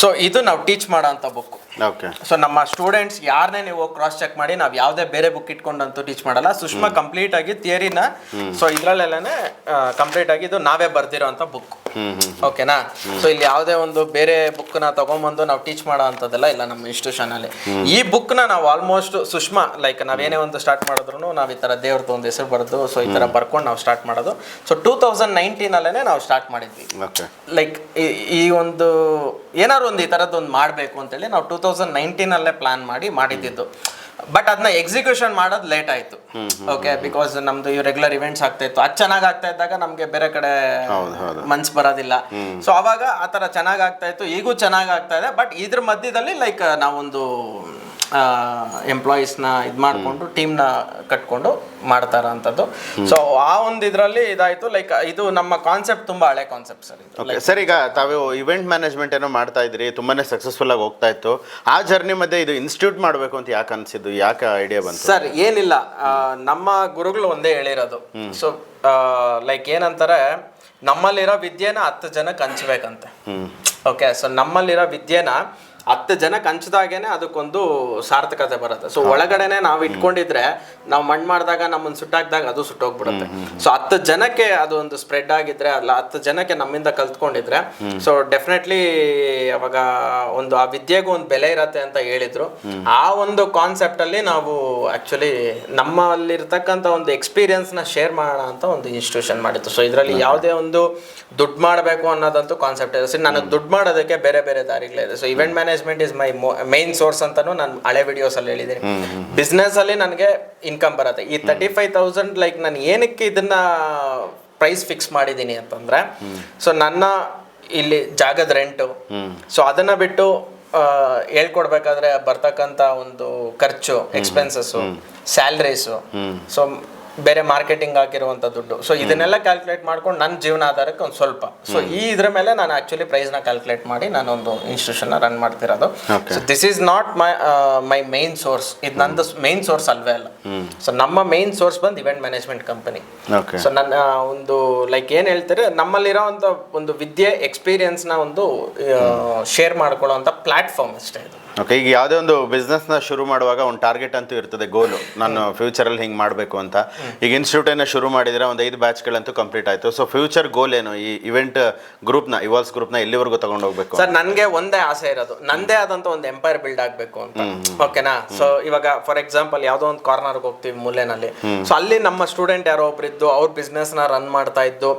ಸೊ ಇದು ನಾವು ಟೀಚ್ ಮಾಡೋ ಅಂತ ಬುಕ್ ಓಕೆ ಸೊ ನಮ್ಮ ಸ್ಟೂಡೆಂಟ್ಸ್ ಯಾರನ್ನೇ ನೀವು ಕ್ರಾಸ್ ಚೆಕ್ ಮಾಡಿ ನಾವು ಯಾವುದೇ ಬೇರೆ ಬುಕ್ ಇಟ್ಕೊಂಡಂತೂ ಟೀಚ್ ಮಾಡಲ್ಲ. ಸುಷ್ಮಾ ಕಂಪ್ಲೀಟ್ ಆಗಿ ಥಿಯರಿನ ಸೊ ಇದ್ರಲ್ಲೆಲ್ಲನೇ ಕಂಪ್ಲೀಟ್ ಆಗಿ ಇದು ನಾವೇ ಬರ್ದಿರೋ ಅಂತ ಬುಕ್ ಓಕೆನಾ ಸೊ ಇಲ್ಲಿ ಯಾವುದೇ ಒಂದು ಬೇರೆ ಬುಕ್ನ ತಗೊಂಬಂದು ನಾವು ಟೀಚ್ ಮಾಡೋ ಅಂಥದ್ದೆಲ್ಲ ಇಲ್ಲ ನಮ್ಮ ಇನ್ಸ್ಟಿಟ್ಯೂಷನ್ ಅಲ್ಲಿ. ಈ ಬುಕ್ನ ನಾವು ಆಲ್ಮೋಸ್ಟ್ ಸುಷ್ಮಾ ಲೈಕ್ ನಾವೇನೇ ಒಂದು ಸ್ಟಾರ್ಟ್ ಮಾಡಿದ್ರು ನಾವು ಈ ಥರ ದೇವ್ರದ್ದು ಒಂದು ಹೆಸರು ಬರೆದು ಸೊ ಈ ಥರ ಬರ್ಕೊಂಡು ನಾವು ಸ್ಟಾರ್ಟ್ ಮಾಡೋದು. ಸೊ ಟೂ ತೌಸಂಡ್ ನೈನ್ಟೀನಲ್ಲೇ ನಾವು ಸ್ಟಾರ್ಟ್ ಮಾಡಿದ್ವಿ. ಲೈಕ್ ಈ ಒಂದು ಏನಾದ್ರು ಒಂದು ಈ ಥರದ್ದು ಒಂದು ಮಾಡಬೇಕು ಅಂತೇಳಿ ನಾವು ಟೂ ತೌಸಂಡ್ ನೈನ್ಟೀನಲ್ಲೇ ಪ್ಲಾನ್ ಮಾಡಿ ಮಾಡಿದ್ದಿದ್ದು. ಬಟ್ ಅದನ್ನ ಎಕ್ಸಿಕ್ಯೂಷನ್ ಮಾಡೋದು ಲೇಟ್ ಆಯ್ತು. ಓಕೆ ಬಿಕಾಸ್ ನಮ್ದು ಈ ರೆಗ್ಯುಲರ್ ಇವೆಂಟ್ಸ್ ಆಗ್ತಾ ಇತ್ತು. ಅದು ಚೆನ್ನಾಗಿ ಆಗ್ತಾ ಇದ್ದಾಗ ನಮಗೆ ಬೇರೆ ಕಡೆ ಮನ್ಸು ಬರೋದಿಲ್ಲ. ಸೊ ಅವಾಗ ಆ ಥರ ಚೆನ್ನಾಗಿ ಆಗ್ತಾ ಇತ್ತು. ಈಗೂ ಚೆನ್ನಾಗಿ ಆಗ್ತಾ ಇದೆ. ಬಟ್ ಇದ್ರ ಮಧ್ಯದಲ್ಲಿ ಲೈಕ್ ನಾವೊಂದು ಎಂಪ್ಲಾಯೀಸ್ನ ಇದು ಮಾಡಿಕೊಂಡು ಟೀಮ್ನ ಕಟ್ಕೊಂಡು ಮಾಡ್ತಾರ ಅಂಥದ್ದು ಸೊ ಆ ಒಂದು ಇದರಲ್ಲಿ ಇದಾಯಿತು ಲೈಕ್ ಇದು ನಮ್ಮ ಕಾನ್ಸೆಪ್ಟ್ ತುಂಬ ಹಳೆ ಕಾನ್ಸೆಪ್ಟ್ ಸರ್ ಇದು. ಓಕೆ ಸರ್ ಈಗ ತಾವು ಇವೆಂಟ್ ಮ್ಯಾನೇಜ್ಮೆಂಟ್ ಏನೋ ಮಾಡ್ತಾ ಇದ್ರಿ ತುಂಬಾನೇ ಸಕ್ಸಸ್ಫುಲ್ ಆಗಿ ಹೋಗ್ತಾ ಇತ್ತು. ಆ ಜರ್ನಿ ಮಧ್ಯೆ ಇದು ಇನ್ಸ್ಟಿಟ್ಯೂಟ್ ಮಾಡಬೇಕು ಅಂತ ಯಾಕೆ ಅನ್ಸಿದ್ದು? ಯಾಕೆ ಐಡಿಯಾ ಬಂತು? ಸರ್ ಏನಿಲ್ಲ. ನಮ್ಮ ಗುರುಗಳು ಒಂದೇ ಹೇಳಿರೋದು. ಸೊ ಲೈಕ್ ಏನಂತಾರೆ ನಮ್ಮಲ್ಲಿರೋ ವಿದ್ಯೆನ ಹತ್ತು ಜನಕ್ಕೆ ಹಂಚ್ಬೇಕಂತೆ. ಓಕೆ ಸೊ ನಮ್ಮಲ್ಲಿರೋ ವಿದ್ಯೆನ ಹತ್ತು ಜನಕ್ಕೆ ಹಂಚಿದಾಗೇನೆ ಅದಕ್ಕೊಂದು ಸಾರ್ಥಕತೆ ಬರುತ್ತೆ. ಸೊ ಒಳಗಡೆನೆ ನಾವು ಇಟ್ಕೊಂಡಿದ್ರೆ ನಾವು ಮಣ್ಣು ಮಾಡಿದಾಗ ನಮ್ಮನ್ನು ಸುಟ್ಟಾಕ್ದಾಗ ಅದು ಸುಟ್ಟೋಗ್ಬಿಡುತ್ತೆ. ಸೊ ಹತ್ತು ಜನಕ್ಕೆ ಅದು ಒಂದು ಸ್ಪ್ರೆಡ್ ಆಗಿದ್ರೆ ಅಲ್ಲ ಹತ್ತು ಜನಕ್ಕೆ ನಮ್ಮಿಂದ ಕಲ್ತ್ಕೊಂಡಿದ್ರೆ ಸೊ ಡೆಫಿನೆಟ್ಲಿ ಅವಾಗ ಒಂದು ಆ ವಿದ್ಯೆಗೂ ಒಂದು ಬೆಲೆ ಇರತ್ತೆ ಅಂತ ಹೇಳಿದ್ರು. ಆ ಒಂದು ಕಾನ್ಸೆಪ್ಟ್ ಅಲ್ಲಿ ನಾವು ಆಕ್ಚುಲಿ ನಮ್ಮಲ್ಲಿರ್ತಕ್ಕಂತ ಒಂದು ಎಕ್ಸ್ಪೀರಿಯನ್ಸ್ನ ಶೇರ್ ಮಾಡೋಣ ಅಂತ ಒಂದು ಇನ್ಸ್ಟಿಟ್ಯೂಷನ್ ಮಾಡಿತ್ತು ಸೊ ಇದರಲ್ಲಿ ಯಾವುದೇ ಒಂದು ದುಡ್ಡು ಮಾಡಬೇಕು ಅನ್ನೋದಂತೂ ಕಾನ್ಸೆಪ್ಟ್ ಇದೆ. ಸೊ ನನಗೆ ದುಡ್ಡು ಮಾಡೋದಕ್ಕೆ ಬೇರೆ ಬೇರೆ ದಾರಿಗಳಿದೆ. So event management is my main source ಅಂತಾನು ನಾನು ಹಳೆ ವಿಡಿಯೋಸ್ ಅಲ್ಲಿ ಹೇಳಿದ್ದೀನಿ ಬಿಸ್ನೆಸ್ ಅಲ್ಲಿ ನನಗೆ ಇನ್ಕಮ್ ಬರುತ್ತೆ. ಈ ತರ್ಟಿ ಫೈವ್ ತೌಸಂಡ್ ಲೈಕ್ ನಾನು ಏನಕ್ಕೆ ಇದನ್ನ ಪ್ರೈಸ್ ಫಿಕ್ಸ್ ಮಾಡಿದ್ದೀನಿ ಅಂತಂದ್ರೆ ಸೊ ನನ್ನ ಇಲ್ಲಿ ಜಾಗದ ರೆಂಟು ಸೊ ಅದನ್ನ ಬಿಟ್ಟು ಹೇಳ್ಕೊಡ್ಬೇಕಾದ್ರೆ ಬರ್ತಕ್ಕಂಥ ಒಂದು ಖರ್ಚು ಎಕ್ಸ್ಪೆನ್ಸಸ್ಸು ಸ್ಯಾಲ್ರೀಸು ಸೊ ಬೇರೆ ಮಾರ್ಕೆಟಿಂಗ್ ಹಾಕಿರುವಂಥ ದುಡ್ಡು. ಸೊ ಇದನ್ನೆಲ್ಲ ಕ್ಯಾಲ್ಕುಲೇಟ್ ಮಾಡ್ಕೊಂಡು ನನ್ನ ಜೀವನ ಆಧಾರಕ್ಕೆ ಒಂದು ಸ್ವಲ್ಪ. ಸೊ ಈ ಇದ್ರ ಮೇಲೆ ನಾನು ಆಕ್ಚುಲಿ ಪ್ರೈಸ್ನ ಕ್ಯಾಲ್ಕುಲೇಟ್ ಮಾಡಿ ನಾನೊಂದು ಇನ್ಸ್ಟಿಟ್ಯೂಷನ್ನ ರನ್ ಮಾಡ್ತಿರೋದು. So this is not my my main source ಇದು ನಂದು ಮೈನ್ ಸೋರ್ಸ್ ಅಲ್ವೇ ಅಲ್ಲ. ಸೊ ನಮ್ಮ ಮೈನ್ ಸೋರ್ಸ್ ಬಂದು ಇವೆಂಟ್ ಮ್ಯಾನೇಜ್ಮೆಂಟ್ ಕಂಪನಿ ಸೊ ನನ್ನ ಒಂದು ಲೈಕ್ ಏನು ಹೇಳ್ತಾರೆ ನಮ್ಮಲ್ಲಿರೋ ಒಂದು ವಿದ್ಯೆ ಎಕ್ಸ್ಪೀರಿಯನ್ಸ್ನ ಒಂದು ಶೇರ್ ಮಾಡ್ಕೊಳ್ಳೋ ಪ್ಲಾಟ್ಫಾರ್ಮ್ ಅಷ್ಟೇ ಇದು. ಓಕೆ ಈಗ ಯಾವುದೇ ಒಂದು ಬಿಸ್ನೆಸ್ನ ಶುರು ಮಾಡುವಾಗ ಒಂದು ಟಾರ್ಗೆಟ್ ಅಂತೂ ಇರ್ತದೆ ಗೋಲು ನಾನು ಫ್ಯೂಚರಲ್ಲಿ ಹಿಂಗೆ ಮಾಡಬೇಕು ಅಂತ. ಈಗ ಇನ್ಸ್ಟಿಟ್ಯೂಟನ್ನು ಶುರು ಮಾಡಿದರೆ ಒಂದು ಐದು ಬ್ಯಾಚ್ಗಳಂತೂ ಕಂಪ್ಲೀಟ್ ಆಯಿತು. ಸೊ ಫ್ಯೂಚರ್ ಗೋಲ್ ಏನು? ಈ ಇವೆಂಟ್ ಗ್ರೂಪ್ನ ಇವಾಲ್ಸ್ ಗ್ರೂಪ್ನ ಎಲ್ಲಿವರೆಗೂ ತಗೊಂಡು ಹೋಗ್ಬೇಕು? ಸರ್ ನನಗೆ ಒಂದೇ ಆಸೆ ಇರೋದು. ನಂದೇ ಆದಂಥ ಒಂದು ಎಂಪೈರ್ ಬಿಲ್ಡ್ ಆಗಬೇಕು ಅಂತ. ಓಕೆನಾ ಸೊ ಇವಾಗ ಫಾರ್ ಎಕ್ಸಾಂಪಲ್ ಯಾವುದೋ ಒಂದು ಕಾರ್ನರ್ಗೆ ಹೋಗ್ತೀವಿ ಮೂಲೆನಲ್ಲಿ. ಸೊ ಅಲ್ಲಿ ನಮ್ಮ ಸ್ಟೂಡೆಂಟ್ ಯಾರೋ ಒಬ್ರು ಇದ್ದು ಅವ್ರ ಬಿಸ್ನೆಸ್ನ ನ ರನ್ ಮಾಡ್ತಾ ಇದ್ದು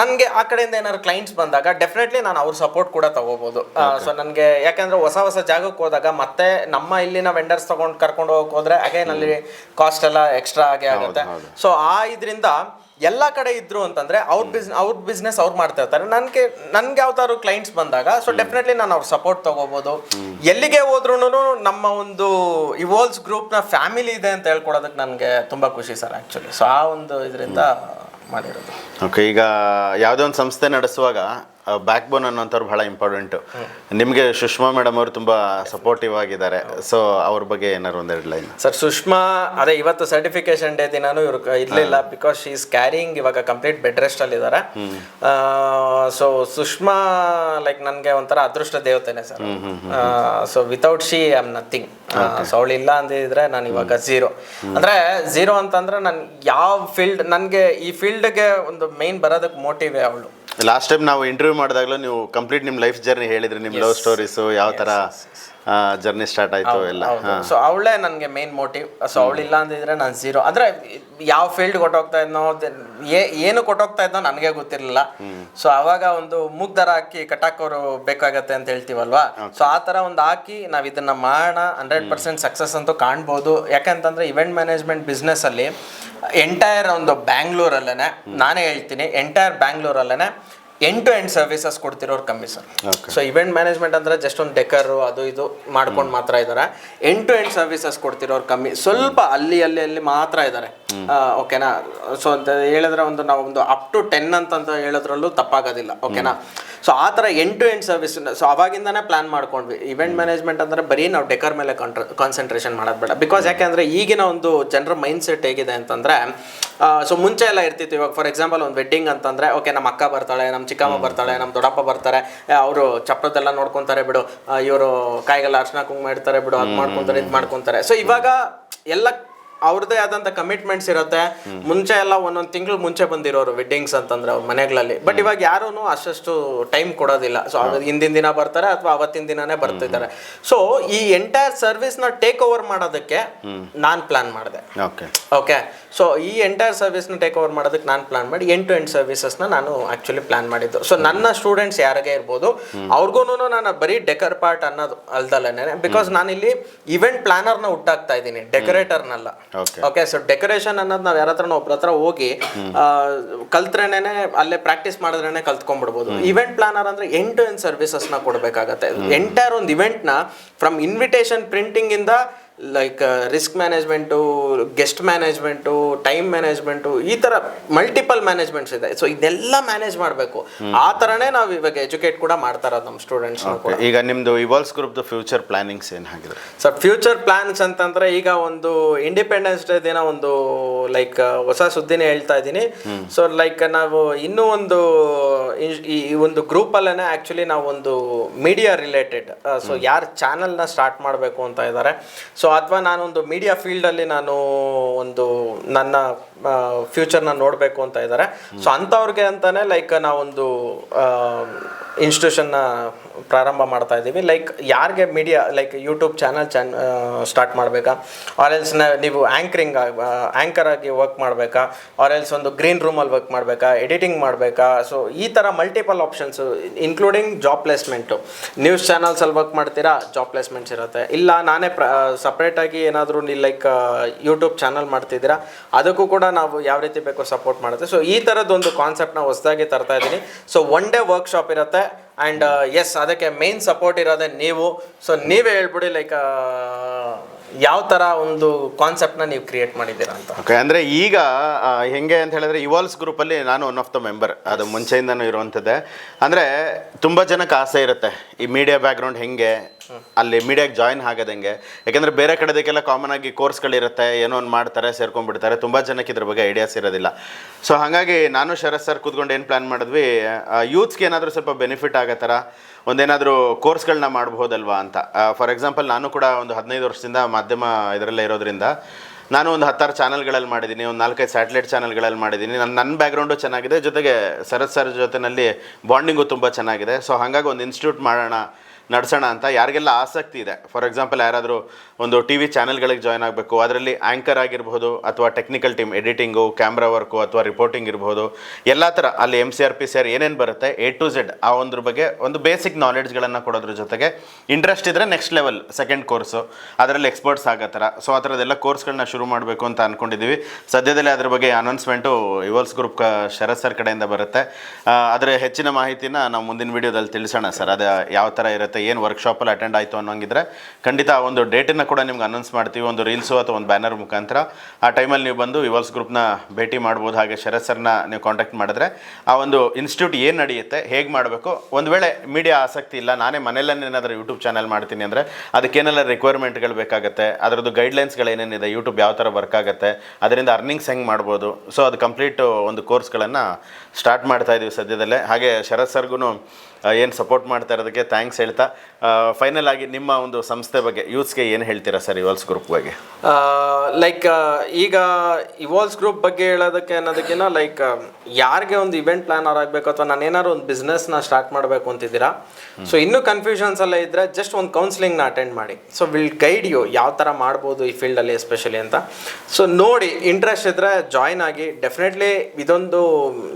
ನನಗೆ ಆ ಕಡೆಯಿಂದ ಏನಾದ್ರು ಕ್ಲೈಂಟ್ಸ್ ಬಂದಾಗ ಡೆಫಿನೆಟ್ಲಿ ನಾನು ಅವ್ರ ಸಪೋರ್ಟ್ ಕೂಡ ತಗೋಬೋದು. ಸೊ ನನಗೆ ಯಾಕಂದ್ರೆ ಹೊಸ ಹೊಸ ಜಾಗಕ್ಕೆ ಹೋದಾಗ ಮತ್ತೆ ನಮ್ಮ ಇಲ್ಲಿನ ವೆಂಡರ್ಸ್ ತಗೊಂಡು ಕರ್ಕೊಂಡು ಹೋಗಕ್ ಹೋದ್ರೆ ಅಗೇನ್ ಅಲ್ಲಿ ಕಾಸ್ಟ್ ಎಲ್ಲ ಎಕ್ಸ್ಟ್ರಾ ಆಗಿ ಆಗುತ್ತೆ. ಸೊ ಆ ಇದರಿಂದ ಎಲ್ಲ ಕಡೆ ಇದ್ರು ಅಂತಂದ್ರೆ ಅವ್ರ ಬಿಸ್ ಅವ್ರ ಬಿಸ್ನೆಸ್ ಅವ್ರು ಮಾಡ್ತಾ ಇರ್ತಾರೆ. ನನ್ಗೆ ನನ್ಗೆ ಯಾವ್ದಾದ್ರು ಕ್ಲೈಂಟ್ಸ್ ಬಂದಾಗ ಸೊ ಡೆಫಿನೆಟ್ಲಿ ನಾನು ಅವ್ರ ಸಪೋರ್ಟ್ ತಗೋಬಹುದು ಎಲ್ಲಿಗೆ ಹೋದ್ರೂ ನಮ್ಮ ಒಂದು ಇವೋಲ್ಸ್ ಗ್ರೂಪ್ನ ಫ್ಯಾಮಿಲಿ ಇದೆ ಅಂತ ಹೇಳ್ಕೊಡೋದಕ್ಕೆ ನನಗೆ ತುಂಬಾ ಖುಷಿ ಸರ್ ಆಕ್ಚುಲಿ ಸೊ ಆ ಒಂದು ಇದರಿಂದ ಮಾಡಿರೋದು. ಓಕೆ ಈಗ ಯಾವುದೇ ಒಂದು ಸಂಸ್ಥೆ ನಡೆಸುವಾಗ ಬ್ಯಾಕ್ ಬೋನ್ ಅನ್ನೋಂಥವ್ರು ಬಹಳ ಇಂಪಾರ್ಟೆಂಟು ನಿಮಗೆ ಸುಷ್ಮಾ ಮೇಡಮ್ ಅವರು ತುಂಬ ಸಪೋರ್ಟಿವ್ ಆಗಿದ್ದಾರೆ. ಸೊ ಅವ್ರ ಬಗ್ಗೆ ಏನಾರು ಒಂದೆರಡು ಲೈನ್ ಸರ್ ಸುಷ್ಮಾ ಅದೇ ಇವತ್ತು ಸರ್ಟಿಫಿಕೇಶನ್ ಡೇ ದಿನಾನು ಇವರು ಇರಲಿಲ್ಲ ಬಿಕಾಸ್ ಶಿ ಇಸ್ ಕ್ಯಾರಿಂಗ್ ಇವಾಗ ಕಂಪ್ಲೀಟ್ ಬೆಡ್ ರೆಸ್ಟ್ ಅಲ್ಲಿ ಇದ್ದಾರೆ ಸೊ ಸುಷ್ಮಾ ಲೈಕ್ ನನಗೆ ಒಂಥರ ಅದೃಷ್ಟ ದೇವತೆನೆ sir so without she I am nothing so ಅವಳು ಇಲ್ಲ ಅಂದಿದ್ರೆ ನಾನು ಇವಾಗ ಝೀರೋ ಅಂದ್ರೆ ಝೀರೋ ಅಂತಂದ್ರೆ ನಾನು ಯಾವ ಫೀಲ್ಡ್ ನನಗೆ ಈ ಫೀಲ್ಡ್ಗೆ ಒಂದು ಮೇನ್ ಬರೋದಕ್ಕೆ ಮೋಟಿವ್ ಅವಳು. ಲಾಸ್ಟ್ ಟೈಮ್ ನಾವು ಇಂಟರ್ವ್ಯೂ ಮಾಡಿದಾಗಲೂ ನೀವು ಕಂಪ್ಲೀಟ್ ನಿಮ್ಮ ಲೈಫ್ ಜರ್ನಿ ಹೇಳಿದ್ರಿ ನಿಮ್ಮ ಲವ್ ಸ್ಟೋರೀಸು ಯಾವ ಥರ ಜರ್ನಿ ಸ್ಟಾರ್ಟ್ ಆಯಿತು ಎಲ್ಲ. ಸೊ ಅವಳೇ ನನಗೆ ಮೇನ್ ಮೋಟಿವ್ ಸೊ ಅವಳಿಲ್ಲ ಅಂದಿದ್ರೆ ನಾನು ಝೀರೋ ಅಂದ್ರೆ ಯಾವ ಫೀಲ್ಡ್ ಕೊಟ್ಟೋಗ್ತಾ ಇದ್ನೋ ಏನು ಕೊಟ್ಟೋಗ್ತಾ ಇದ್ನೋ ನನಗೆ ಗೊತ್ತಿರಲಿಲ್ಲ. ಸೊ ಅವಾಗ ಒಂದು ಮೂಗ್ ದರ ಹಾಕಿ ಕಟಾಕೋರು ಬೇಕಾಗತ್ತೆ ಅಂತ ಹೇಳ್ತೀವಲ್ವಾ? ಸೊ ಆ ತರ ಒಂದು ಹಾಕಿ ನಾವ್ ಇದನ್ನ ಮಾಡೋಣ. ಹಂಡ್ರೆಡ್ ಪರ್ಸೆಂಟ್ ಸಕ್ಸಸ್ ಅಂತೂ ಕಾಣ್ಬೋದು. ಯಾಕಂತಂದ್ರೆ ಇವೆಂಟ್ ಮ್ಯಾನೇಜ್ಮೆಂಟ್ ಬಿಸ್ನೆಸ್ ಅಲ್ಲಿ ಎಂಟೈರ್ ಒಂದು ಬ್ಯಾಂಗ್ಳೂರಲ್ಲೇನೆ ನಾನೇ ಹೇಳ್ತೀನಿ ಎಂಟೈರ್ ಬ್ಯಾಂಗ್ಳೂರಲ್ಲೇನೆ ಎಂಡ್ ಟು ಎಂಡ್ ಸರ್ವಿಸಸ್ ಕೊಡ್ತಿರೋರು ಕಮ್ಮಿ ಸರ್. ಸೊ ಇವೆಂಟ್ ಮ್ಯಾನೇಜ್ಮೆಂಟ್ ಅಂದ್ರೆ ಜಸ್ಟ್ ಒಂದು ಡೆಕರು ಅದು ಇದು ಮಾಡ್ಕೊಂಡು ಮಾತ್ರ ಇದ್ದಾರೆ ಎಂಡ್ ಟು ಎಂಡ್ ಸರ್ವಿಸಸ್ ಕೊಡ್ತಿರೋರು ಕಮ್ಮಿ. ಸ್ವಲ್ಪ ಅಲ್ಲಿ ಅಲ್ಲಿ ಅಲ್ಲಿ ಮಾತ್ರ ಇದ್ದಾರೆ ಓಕೆನಾ ಸೊ ಅಂತ ಹೇಳಿದ್ರೆ ಒಂದು ನಾವು ಒಂದು ಅಪ್ ಟು ಟೆನ್ ಅಂತ ಹೇಳೋದ್ರಲ್ಲೂ ತಪ್ಪಾಗೋದಿಲ್ಲ. ಓಕೆನಾ ಸೊ ಆ ಥರ end to end service so ಅವಾಗಿಂದನೇ plan ಮಾಡ್ಕೊಂಡ್ವಿ. ಇವೆಂಟ್ ಮ್ಯಾನೇಜ್ಮೆಂಟ್ ಅಂದರೆ ಬರೀ ನಾವು ಡೆಕರ್ ಮೇಲೆ ಕಾನ್ಸಂಟ್ರೇಷನ್ ಮಾಡೋದು ಬೇಡ. ಬಿಕಾಸ್ ಯಾಕೆಂದರೆ ಈಗಿನ ಒಂದು ಜನರ ಮೈಂಡ್ ಸೆಟ್ ಹೇಗಿದೆ ಅಂತಂದರೆ ಸೊ ಮುಂಚೆ ಎಲ್ಲ ಇರ್ತಿತ್ತು. ಇವಾಗ ಫಾರ್ ಎಕ್ಸಾಂಪಲ್ ಒಂದು ವೆಡ್ಡಿಂಗ್ ಅಂತಂದರೆ ಓಕೆ ನಮ್ಮ ಅಕ್ಕ ಬರ್ತಾಳೆ ನಮ್ಮ ಚಿಕ್ಕಮ್ಮ ಬರ್ತಾಳೆ ನಮ್ಮ ದೊಡ್ಡಪ್ಪ ಬರ್ತಾರೆ ಅವರು ಚಪ್ಪದೆಲ್ಲ ನೋಡ್ಕೊತಾರೆ ಬಿಡು ಇವರು ಕಾಯಿಗೆಲ್ಲ ಅರ್ಶನ ಕುಂಕುಮ ಇಡ್ತಾರೆ ಬಿಡು ಅದು ಮಾಡ್ಕೊತಾರೆ ಇದು ಮಾಡ್ಕೊತಾರೆ. ಸೊ ಇವಾಗ ಎಲ್ಲ ಅವ್ರದ್ದೇ ಆದಂತ ಕಮಿಟ್ಮೆಂಟ್ಸ್ ಇರುತ್ತೆ. ಮುಂಚೆ ಎಲ್ಲ ಒಂದೊಂದು ತಿಂಗಳು ಮುಂಚೆ ಬಂದಿರೋರು ವೆಡ್ಡಿಂಗ್ಸ್ ಅಂತಂದ್ರೆ ಅವ್ರ ಮನೆಗಳಲ್ಲಿ. ಬಟ್ ಇವಾಗ ಯಾರೂ ಅಷ್ಟು ಟೈಮ್ ಕೊಡೋದಿಲ್ಲ. ಸೊ ಹಿಂದಿನ ದಿನ ಬರ್ತಾರೆ ಅಥವಾ ಅವತ್ತಿನ ದಿನನೇ ಬರ್ತಿದ್ದಾರೆ. ಸೊ ಈ ಎಂಟೈರ್ ಸರ್ವಿಸ್ನ ಟೇಕ್ ಓವರ್ ಮಾಡೋದಕ್ಕೆ ನಾನು ಪ್ಲಾನ್ ಮಾಡಿದೆ. ಓಕೆ ಓಕೆ ಸೊ ಈ ಎಂಟೈರ್ ಸರ್ವಿಸ್ನ ಟೇಕ್ ಓವರ್ ಮಾಡೋದಕ್ಕೆ ನಾನು ಪ್ಲಾನ್ ಮಾಡಿ ಎಂಡ್ ಟು ಎಂಡ್ ಸರ್ವಿಸಸ್ನ ನಾನು ಆಕ್ಚುಲಿ ಪ್ಲಾನ್ ಮಾಡಿದ್ದು. ಸೊ ನನ್ನ ಸ್ಟೂಡೆಂಟ್ಸ್ ಯಾರಿಗೆ ಇರ್ಬೋದು ಅವ್ರಿಗೂ ನಾನು ಬರೀ ಡೆಕರ್ ಪಾರ್ಟ್ ಅನ್ನೋದು ಅಲ್ದಲ್ಲೇ ಬಿಕಾಸ್ ಇಲ್ಲಿ ಇವೆಂಟ್ ಪ್ಲಾನರ್ನ ಹುಟ್ಟಾಕ್ತಾ ಇದ್ದೀನಿ ಡೆಕೋರೇಟರ್ನಲ್ಲ ಓಕೆ ಓಕೆ ಸೊ ಡೆಕೋರೇಷನ್ ಅನ್ನೋದು ನಾವು ಯಾರ ಹತ್ರನೋ ಒಬ್ಬರ ಹತ್ರ ಹೋಗಿ ಕಲ್ತ್ರೇನೆ ಅಲ್ಲೇ ಪ್ರಾಕ್ಟೀಸ್ ಮಾಡಿದ್ರೇನೆ ಕಲ್ತ್ಕೊಂಡ್ಬಿಡ್ಬೋದು ಇವೆಂಟ್ ಪ್ಲಾನರ್ ಅಂದ್ರೆ ಎಂಡ್ ಟು ಎಂಡ್ ಸರ್ವಿಸಸ್ನ ಕೊಡಬೇಕಾಗತ್ತೆ. ಎಂಟೈರ್ ಒಂದು ಇವೆಂಟ್ನ ಫ್ರಮ್ ಇನ್ವಿಟೇಷನ್ ಪ್ರಿಂಟಿಂಗ್ ಇಂದ like risk management guest management time management ಈ ಥರ ಮಲ್ಟಿಪಲ್ ಮ್ಯಾನೇಜ್ಮೆಂಟ್ಸ್ ಇದೆ. ಸೊ ಇದೆಲ್ಲ ಮ್ಯಾನೇಜ್ ಮಾಡಬೇಕು. ಆ ಥರನೇ ನಾವು ಇವಾಗ ಎಜುಕೇಟ್ ಕೂಡ ಮಾಡ್ತಾ ಇರೋದು ನಮ್ಮ ಸ್ಟೂಡೆಂಟ್ಸ್ ಕೂಡ. ಈಗ ನಿಮ್ಮದು ಇವಾಲ್ಸ್ ಗ್ರೂಪ್ ಫ್ಯೂಚರ್ ಪ್ಲಾನಿಂಗ್ಸ್ ಏನಾಗಿದೆ ಸೊ ಫ್ಯೂಚರ್ ಪ್ಲಾನ್ಸ್ ಅಂತಂದ್ರೆ ಈಗ ಒಂದು ಇಂಡಿಪೆಂಡೆನ್ಸ್ ಡೇ ದಿನ ಒಂದು ಲೈಕ್ ಹೊಸ ಸುದ್ದಿನೇ ಹೇಳ್ತಾ ಇದ್ದೀನಿ. ಸೊ ಲೈಕ್ ನಾವು ಇನ್ನೂ ಒಂದು ಈ- ಒಂದು ಗ್ರೂಪಲ್ಲೇ ಆ್ಯಕ್ಚುಲಿ ಆಕ್ಚುಲಿ ನಾವು ಒಂದು ಮೀಡಿಯಾ ರಿಲೇಟೆಡ್ ಸೊ ಯಾರು ಚಾನಲ್ನ ಸ್ಟಾರ್ಟ್ ಮಾಡಬೇಕು ಅಂತ ಇದ್ದಾರೆ ಸೊ ಅಥವಾ ನಾನೊಂದು ಮೀಡಿಯಾ ಫೀಲ್ಡಲ್ಲಿ ನಾನು ಒಂದು ನನ್ನ ಫ್ಯೂಚರ್ನ ನೋಡಬೇಕು ಅಂತ ಇದ್ದಾರೆ ಸೊ ಅಂಥವ್ರಿಗೆ ಅಂತಾನೆ ಲೈಕ್ ನಾವೊಂದು ಇನ್ಸ್ಟಿಟ್ಯೂಷನ್ನ ಪ್ರಾರಂಭ ಮಾಡ್ತಾ ಇದ್ದೀವಿ. ಲೈಕ್ ಯಾರಿಗೆ ಮೀಡಿಯಾ ಲೈಕ್ ಯೂಟ್ಯೂಬ್ ಚಾನಲ್ ಚಾನ್ ಸ್ಟಾರ್ಟ್ ಮಾಡಬೇಕಾ? ಆರೆಲ್ಸ್ ನೀವು ಆ್ಯಂಕರಿಂಗ್ ಆ್ಯಂಕರ್ ಆಗಿ ವರ್ಕ್ ಮಾಡಬೇಕಾ? ಆರೆಲ್ಸ್ ಒಂದು ಗ್ರೀನ್ ರೂಮಲ್ಲಿ ವರ್ಕ್ ಮಾಡಬೇಕಾ? ಎಡಿಟಿಂಗ್ ಮಾಡಬೇಕಾ? ಸೊ ಈ ಥರ multiple options including job placement news ಚಾನಲ್ಸಲ್ಲಿ work ಮಾಡ್ತೀರಾ? ಜಾಬ್ ಪ್ಲೇಸ್ಮೆಂಟ್ಸ್ ಇರುತ್ತೆ. ಇಲ್ಲ, ನಾನೇ ಪ್ರ ಸಪ್ರೇಟಾಗಿ ಏನಾದರೂ ನೀವು ಲೈಕ್ ಯೂಟ್ಯೂಬ್ ಚಾನಲ್ ಮಾಡ್ತಿದ್ದೀರಾ? ಅದಕ್ಕೂ ಕೂಡ ನಾವು ಯಾವ ರೀತಿ ಬೇಕೋ ಸಪೋರ್ಟ್ ಮಾಡುತ್ತೆ. ಸೊ ಈ ಥರದ್ದೊಂದು ಕಾನ್ಸೆಪ್ಟ್ನ ಹೊಸದಾಗಿ ತರ್ತಾ ಇದ್ದೀನಿ. ಸೊ ಒನ್ ಡೇ ವರ್ಕ್ಶಾಪ್ ಇರುತ್ತೆ. ಆ್ಯಂಡ್ ಎಸ್ ಅದಕ್ಕೆ ಮೇನ್ ಸಪೋರ್ಟ್ ಇರೋದೇ ನೀವು. ಸೊ ನೀವೇ ಹೇಳ್ಬಿಡಿ ಲೈಕ್ ಯಾವ ಥರ ಒಂದು ಕಾನ್ಸೆಪ್ಟ್ನ ನೀವು ಕ್ರಿಯೇಟ್ ಮಾಡಿದ್ದೀರಾ ಅಂತ? ಓಕೆ ಅಂದರೆ ಈಗ ಹೆಂಗೆ ಅಂತ ಹೇಳಿದ್ರೆ ಇವಾಲ್ಸ್ ಗ್ರೂಪಲ್ಲಿ ನಾನು ಒನ್ ಆಫ್ ದ ಮೆಂಬರ್ ಅದು ಮುಂಚೆಯಿಂದನೂ ಇರುವಂಥದ್ದೇ. ಅಂದರೆ ತುಂಬ ಜನಕ್ಕೆ ಆಸೆ ಇರುತ್ತೆ, ಈ ಮೀಡಿಯಾ ಬ್ಯಾಕ್ಗ್ರೌಂಡ್ ಹೆಂಗೆ, ಅಲ್ಲಿ ಮೀಡಿಯಾಗೆ ಜಾಯಿನ್ ಆಗೋದು ಹೆಂಗೆ. ಯಾಕೆಂದರೆ ಬೇರೆ ಕಡೆದಕ್ಕೆಲ್ಲ ಕಾಮನ್ ಆಗಿ ಕೋರ್ಸ್ಗಳಿರುತ್ತೆ ಏನೋ ಒಂದು ಮಾಡ್ತಾರೆ, ಸೇರ್ಕೊಂಡ್ಬಿಡ್ತಾರೆ, ತುಂಬ ಜನಕ್ಕೆ ಇದ್ರ ಬಗ್ಗೆ ಐಡಿಯಾಸ್ ಇರೋದಿಲ್ಲ. ಸೊ ಹಾಗಾಗಿ ನಾನು ಶರತ್ ಸರ್ ಕೂತ್ಕೊಂಡು ಏನು ಪ್ಲ್ಯಾನ್ ಮಾಡಿದ್ವಿ ಯೂತ್ಸ್ಗೆ ಏನಾದರೂ ಸ್ವಲ್ಪ ಬೆನಿಫಿಟ್ ಆಗೋ ಥರ ಒಂದೇನಾದರೂ ಕೋರ್ಸ್ಗಳನ್ನ ಮಾಡ್ಬೋದಲ್ವಾ ಅಂತ. ಫಾರ್ ಎಕ್ಸಾಂಪಲ್ ನಾನು ಕೂಡ ಒಂದು ಹದಿನೈದು ವರ್ಷದಿಂದ ಮಾಧ್ಯಮ ಇದರಲ್ಲೇ ಇರೋದ್ರಿಂದ ನಾನು ಒಂದು ಹತ್ತಾರು ಚಾನಲ್ಗಳಲ್ಲಿ ಮಾಡಿದ್ದೀನಿ, ಒಂದು ನಾಲ್ಕೈದು ಸ್ಯಾಟಲೈಟ್ ಚಾನಲ್ಗಳಲ್ಲಿ ಮಾಡಿದ್ದೀನಿ. ನನ್ನ ನನ್ನ ಬ್ಯಾಕ್ಗ್ರೌಂಡು ಚೆನ್ನಾಗಿದೆ, ಜೊತೆಗೆ ಸರತ್ ಸರ್ ಜೊತೆಯಲ್ಲಿ ಬಾಂಡಿಂಗು ತುಂಬ ಚೆನ್ನಾಗಿದೆ. ಸೊ ಹಾಗಾಗಿ ಒಂದು ಇನ್ಸ್ಟಿಟ್ಯೂಟ್ ಮಾಡೋಣ ನಡೆಸೋಣ ಅಂತ ಯಾರಿಗೆಲ್ಲ ಆಸಕ್ತಿ ಇದೆ. ಫಾರ್ ಎಕ್ಸಾಂಪಲ್ ಯಾರಾದರೂ ಒಂದು ಟಿ ವಿ ಚಾನೆಲ್ಗಳಿಗೆ ಜಾಯ್ನ್ ಆಗಬೇಕು, ಅದರಲ್ಲಿ ಆ್ಯಂಕರ್ ಆಗಿರ್ಬೋದು, ಅಥವಾ technical team editing camera work ಅಥವಾ ರಿಪೋರ್ಟಿಂಗ್ ಇರ್ಬೋದು, ಎಲ್ಲ ಥರ, ಅಲ್ಲಿ M C R P C ಏನೇನು ಬರುತ್ತೆ ಎ ಟು ಝೆಡ್ ಆ ಒಂದ್ರ ಬಗ್ಗೆ ಒಂದು ಬೇಸಿಕ್ ನಾಲೆಡ್ಜ್ಗಳನ್ನು ಕೊಡೋದ್ರ ಜೊತೆಗೆ ಇಂಟ್ರೆಸ್ಟ್ ಇದ್ದರೆ ನೆಕ್ಸ್ಟ್ ಲೆವೆಲ್ ಸೆಕೆಂಡ್ ಕೋರ್ಸು ಅದರಲ್ಲಿ ಎಕ್ಸ್ಪರ್ಟ್ಸ್ ಆಗೋ ಥರ. ಸೊ ಆ ಥರದೆಲ್ಲ ಕೋರ್ಸ್ಗಳನ್ನ ಶುರು ಮಾಡಬೇಕು ಅಂತ ಅಂದ್ಕೊಂಡಿದ್ದೀವಿ ಸದ್ಯದಲ್ಲೇ ಅದ್ರ ಬಗ್ಗೆ ಅನೌನ್ಸ್ಮೆಂಟು ಇವಲ್ಸ್ ಗ್ರೂಪ್ ಶರತ್ ಸರ್ ಕಡೆಯಿಂದ ಬರುತ್ತೆ. ಅದರ ಹೆಚ್ಚಿನ ಮಾಹಿತಿನ ನಾವು ಮುಂದಿನ ವೀಡಿಯೋದಲ್ಲಿ ತಿಳಿಸೋಣ ಸರ್ ಅದು ಯಾವ ಥರ ಇರುತ್ತೆ ಏನು ವರ್ಕ್ಶಾಪಲ್ಲಿ ಅಟೆಂಡ್ ಆಯಿತು ಅನ್ನೋಂಗಿದ್ರೆ ಖಂಡಿತ ಆ ಒಂದು ಡೇಟನ್ನು ಕೂಡ ನಿಮ್ಗೆ ಅನೌನ್ಸ್ ಮಾಡ್ತೀವಿ, ಒಂದು ರೀಲ್ಸು ಅಥವಾ ಒಂದು ಬ್ಯಾನರ್ ಮುಖಾಂತರ. ಆ ಟೈಮಲ್ಲಿ ನೀವು ಬಂದು ಇವಲ್ಸ್ ಗ್ರೂಪ್ನ ಭೇಟಿ ಮಾಡ್ಬೋದು, ಹಾಗೆ ಶರತ್ ಸರ್ನ ನೀವು ಕಾಂಟ್ಯಾಕ್ಟ್ ಮಾಡಿದ್ರೆ. ಆ ಒಂದು ಇನ್ಸ್ಟಿಟ್ಯೂಟ್ ಏನು ನಡೆಯುತ್ತೆ, ಹೇಗೆ ಮಾಡಬೇಕು? ಒಂದು ವೇಳೆ ಮೀಡಿಯಾ ಆಸಕ್ತಿ ಇಲ್ಲ, ನಾನೇ ಮನೆಯಲ್ಲೇ ಏನಾದರೂ ಯೂಟ್ಯೂಬ್ ಚಾನಲ್ ಮಾಡ್ತೀನಿ ಅಂದರೆ ಅದಕ್ಕೇನೆಲ್ಲ ರಿಕ್ವೈರ್ಮೆಂಟ್ಗಳು ಬೇಕಾಗುತ್ತೆ, ಅದರದ್ದು ಗೈಡ್ಲೈನ್ಸ್ಗಳು ಏನೇನಿದೆ ಯೂಟ್ಯೂಬ್ ಯಾವ ಥರ ವರ್ಕ್ ಆಗುತ್ತೆ, ಅದರಿಂದ ಅರ್ನಿಂಗ್ಸ್ ಹೆಂಗೆ ಮಾಡ್ಬೋದು. ಸೊ ಅದು ಕಂಪ್ಲೀಟ್ ಒಂದು ಕೋರ್ಸ್ಗಳನ್ನು ಸ್ಟಾರ್ಟ್ ಮಾಡ್ತಾ ಇದ್ದೀವಿ ಸದ್ಯದಲ್ಲೇ. ಹಾಗೆ ಶರತ್ ಸರ್ಗೂ ಏನು ಸಪೋರ್ಟ್ ಮಾಡ್ತಾ ಇರೋದಕ್ಕೆ ಥ್ಯಾಂಕ್ಸ್ ಹೇಳ್ತಾ. ಫೈನಲ್ ಆಗಿ ನಿಮ್ಮ ಒಂದು ಸಂಸ್ಥೆ ಬಗ್ಗೆ ಯೂತ್ಸ್ಗೆ ಏನು ಹೇಳ್ತೀರಾ ಸರ್ ಇವಾಲ್ಸ್ ಗ್ರೂಪ್ ಬಗ್ಗೆ? ಲೈಕ್ ಈಗ ಇವಾಲ್ಸ್ ಗ್ರೂಪ್ ಬಗ್ಗೆ ಹೇಳೋದಕ್ಕೆ ಅನ್ನೋದಕ್ಕಿಂತ ಲೈಕ್ ಯಾರಿಗೆ ಒಂದು ಇವೆಂಟ್ ಪ್ಲಾನರ್ ಆಗಬೇಕು ಅಥವಾ ನಾನು ಏನಾದ್ರು ಒಂದು ಬಿಸ್ನೆಸ್ನ ಸ್ಟಾರ್ಟ್ ಮಾಡಬೇಕು ಅಂತಿದ್ದೀರಾ? ಸೊ ಇನ್ನೂ ಕನ್ಫ್ಯೂಷನ್ಸ್ ಎಲ್ಲ ಇದ್ದರೆ ಜಸ್ಟ್ ಒಂದು ಕೌನ್ಸಿಲಿಂಗ್ನ ಅಟೆಂಡ್ ಮಾಡಿ. ಸೊ ವಿಲ್ ಗೈಡ್ ಯು ಯಾವ ಥರ ಮಾಡ್ಬೋದು ಈ ಫೀಲ್ಡಲ್ಲಿ ಎಸ್ಪೆಷಲಿ ಅಂತ. ಸೊ ನೋಡಿ ಇಂಟ್ರೆಸ್ಟ್ ಇದ್ದರೆ ಜಾಯ್ನ್ ಆಗಿ ಡೆಫಿನೆಟ್ಲಿ ಇದೊಂದು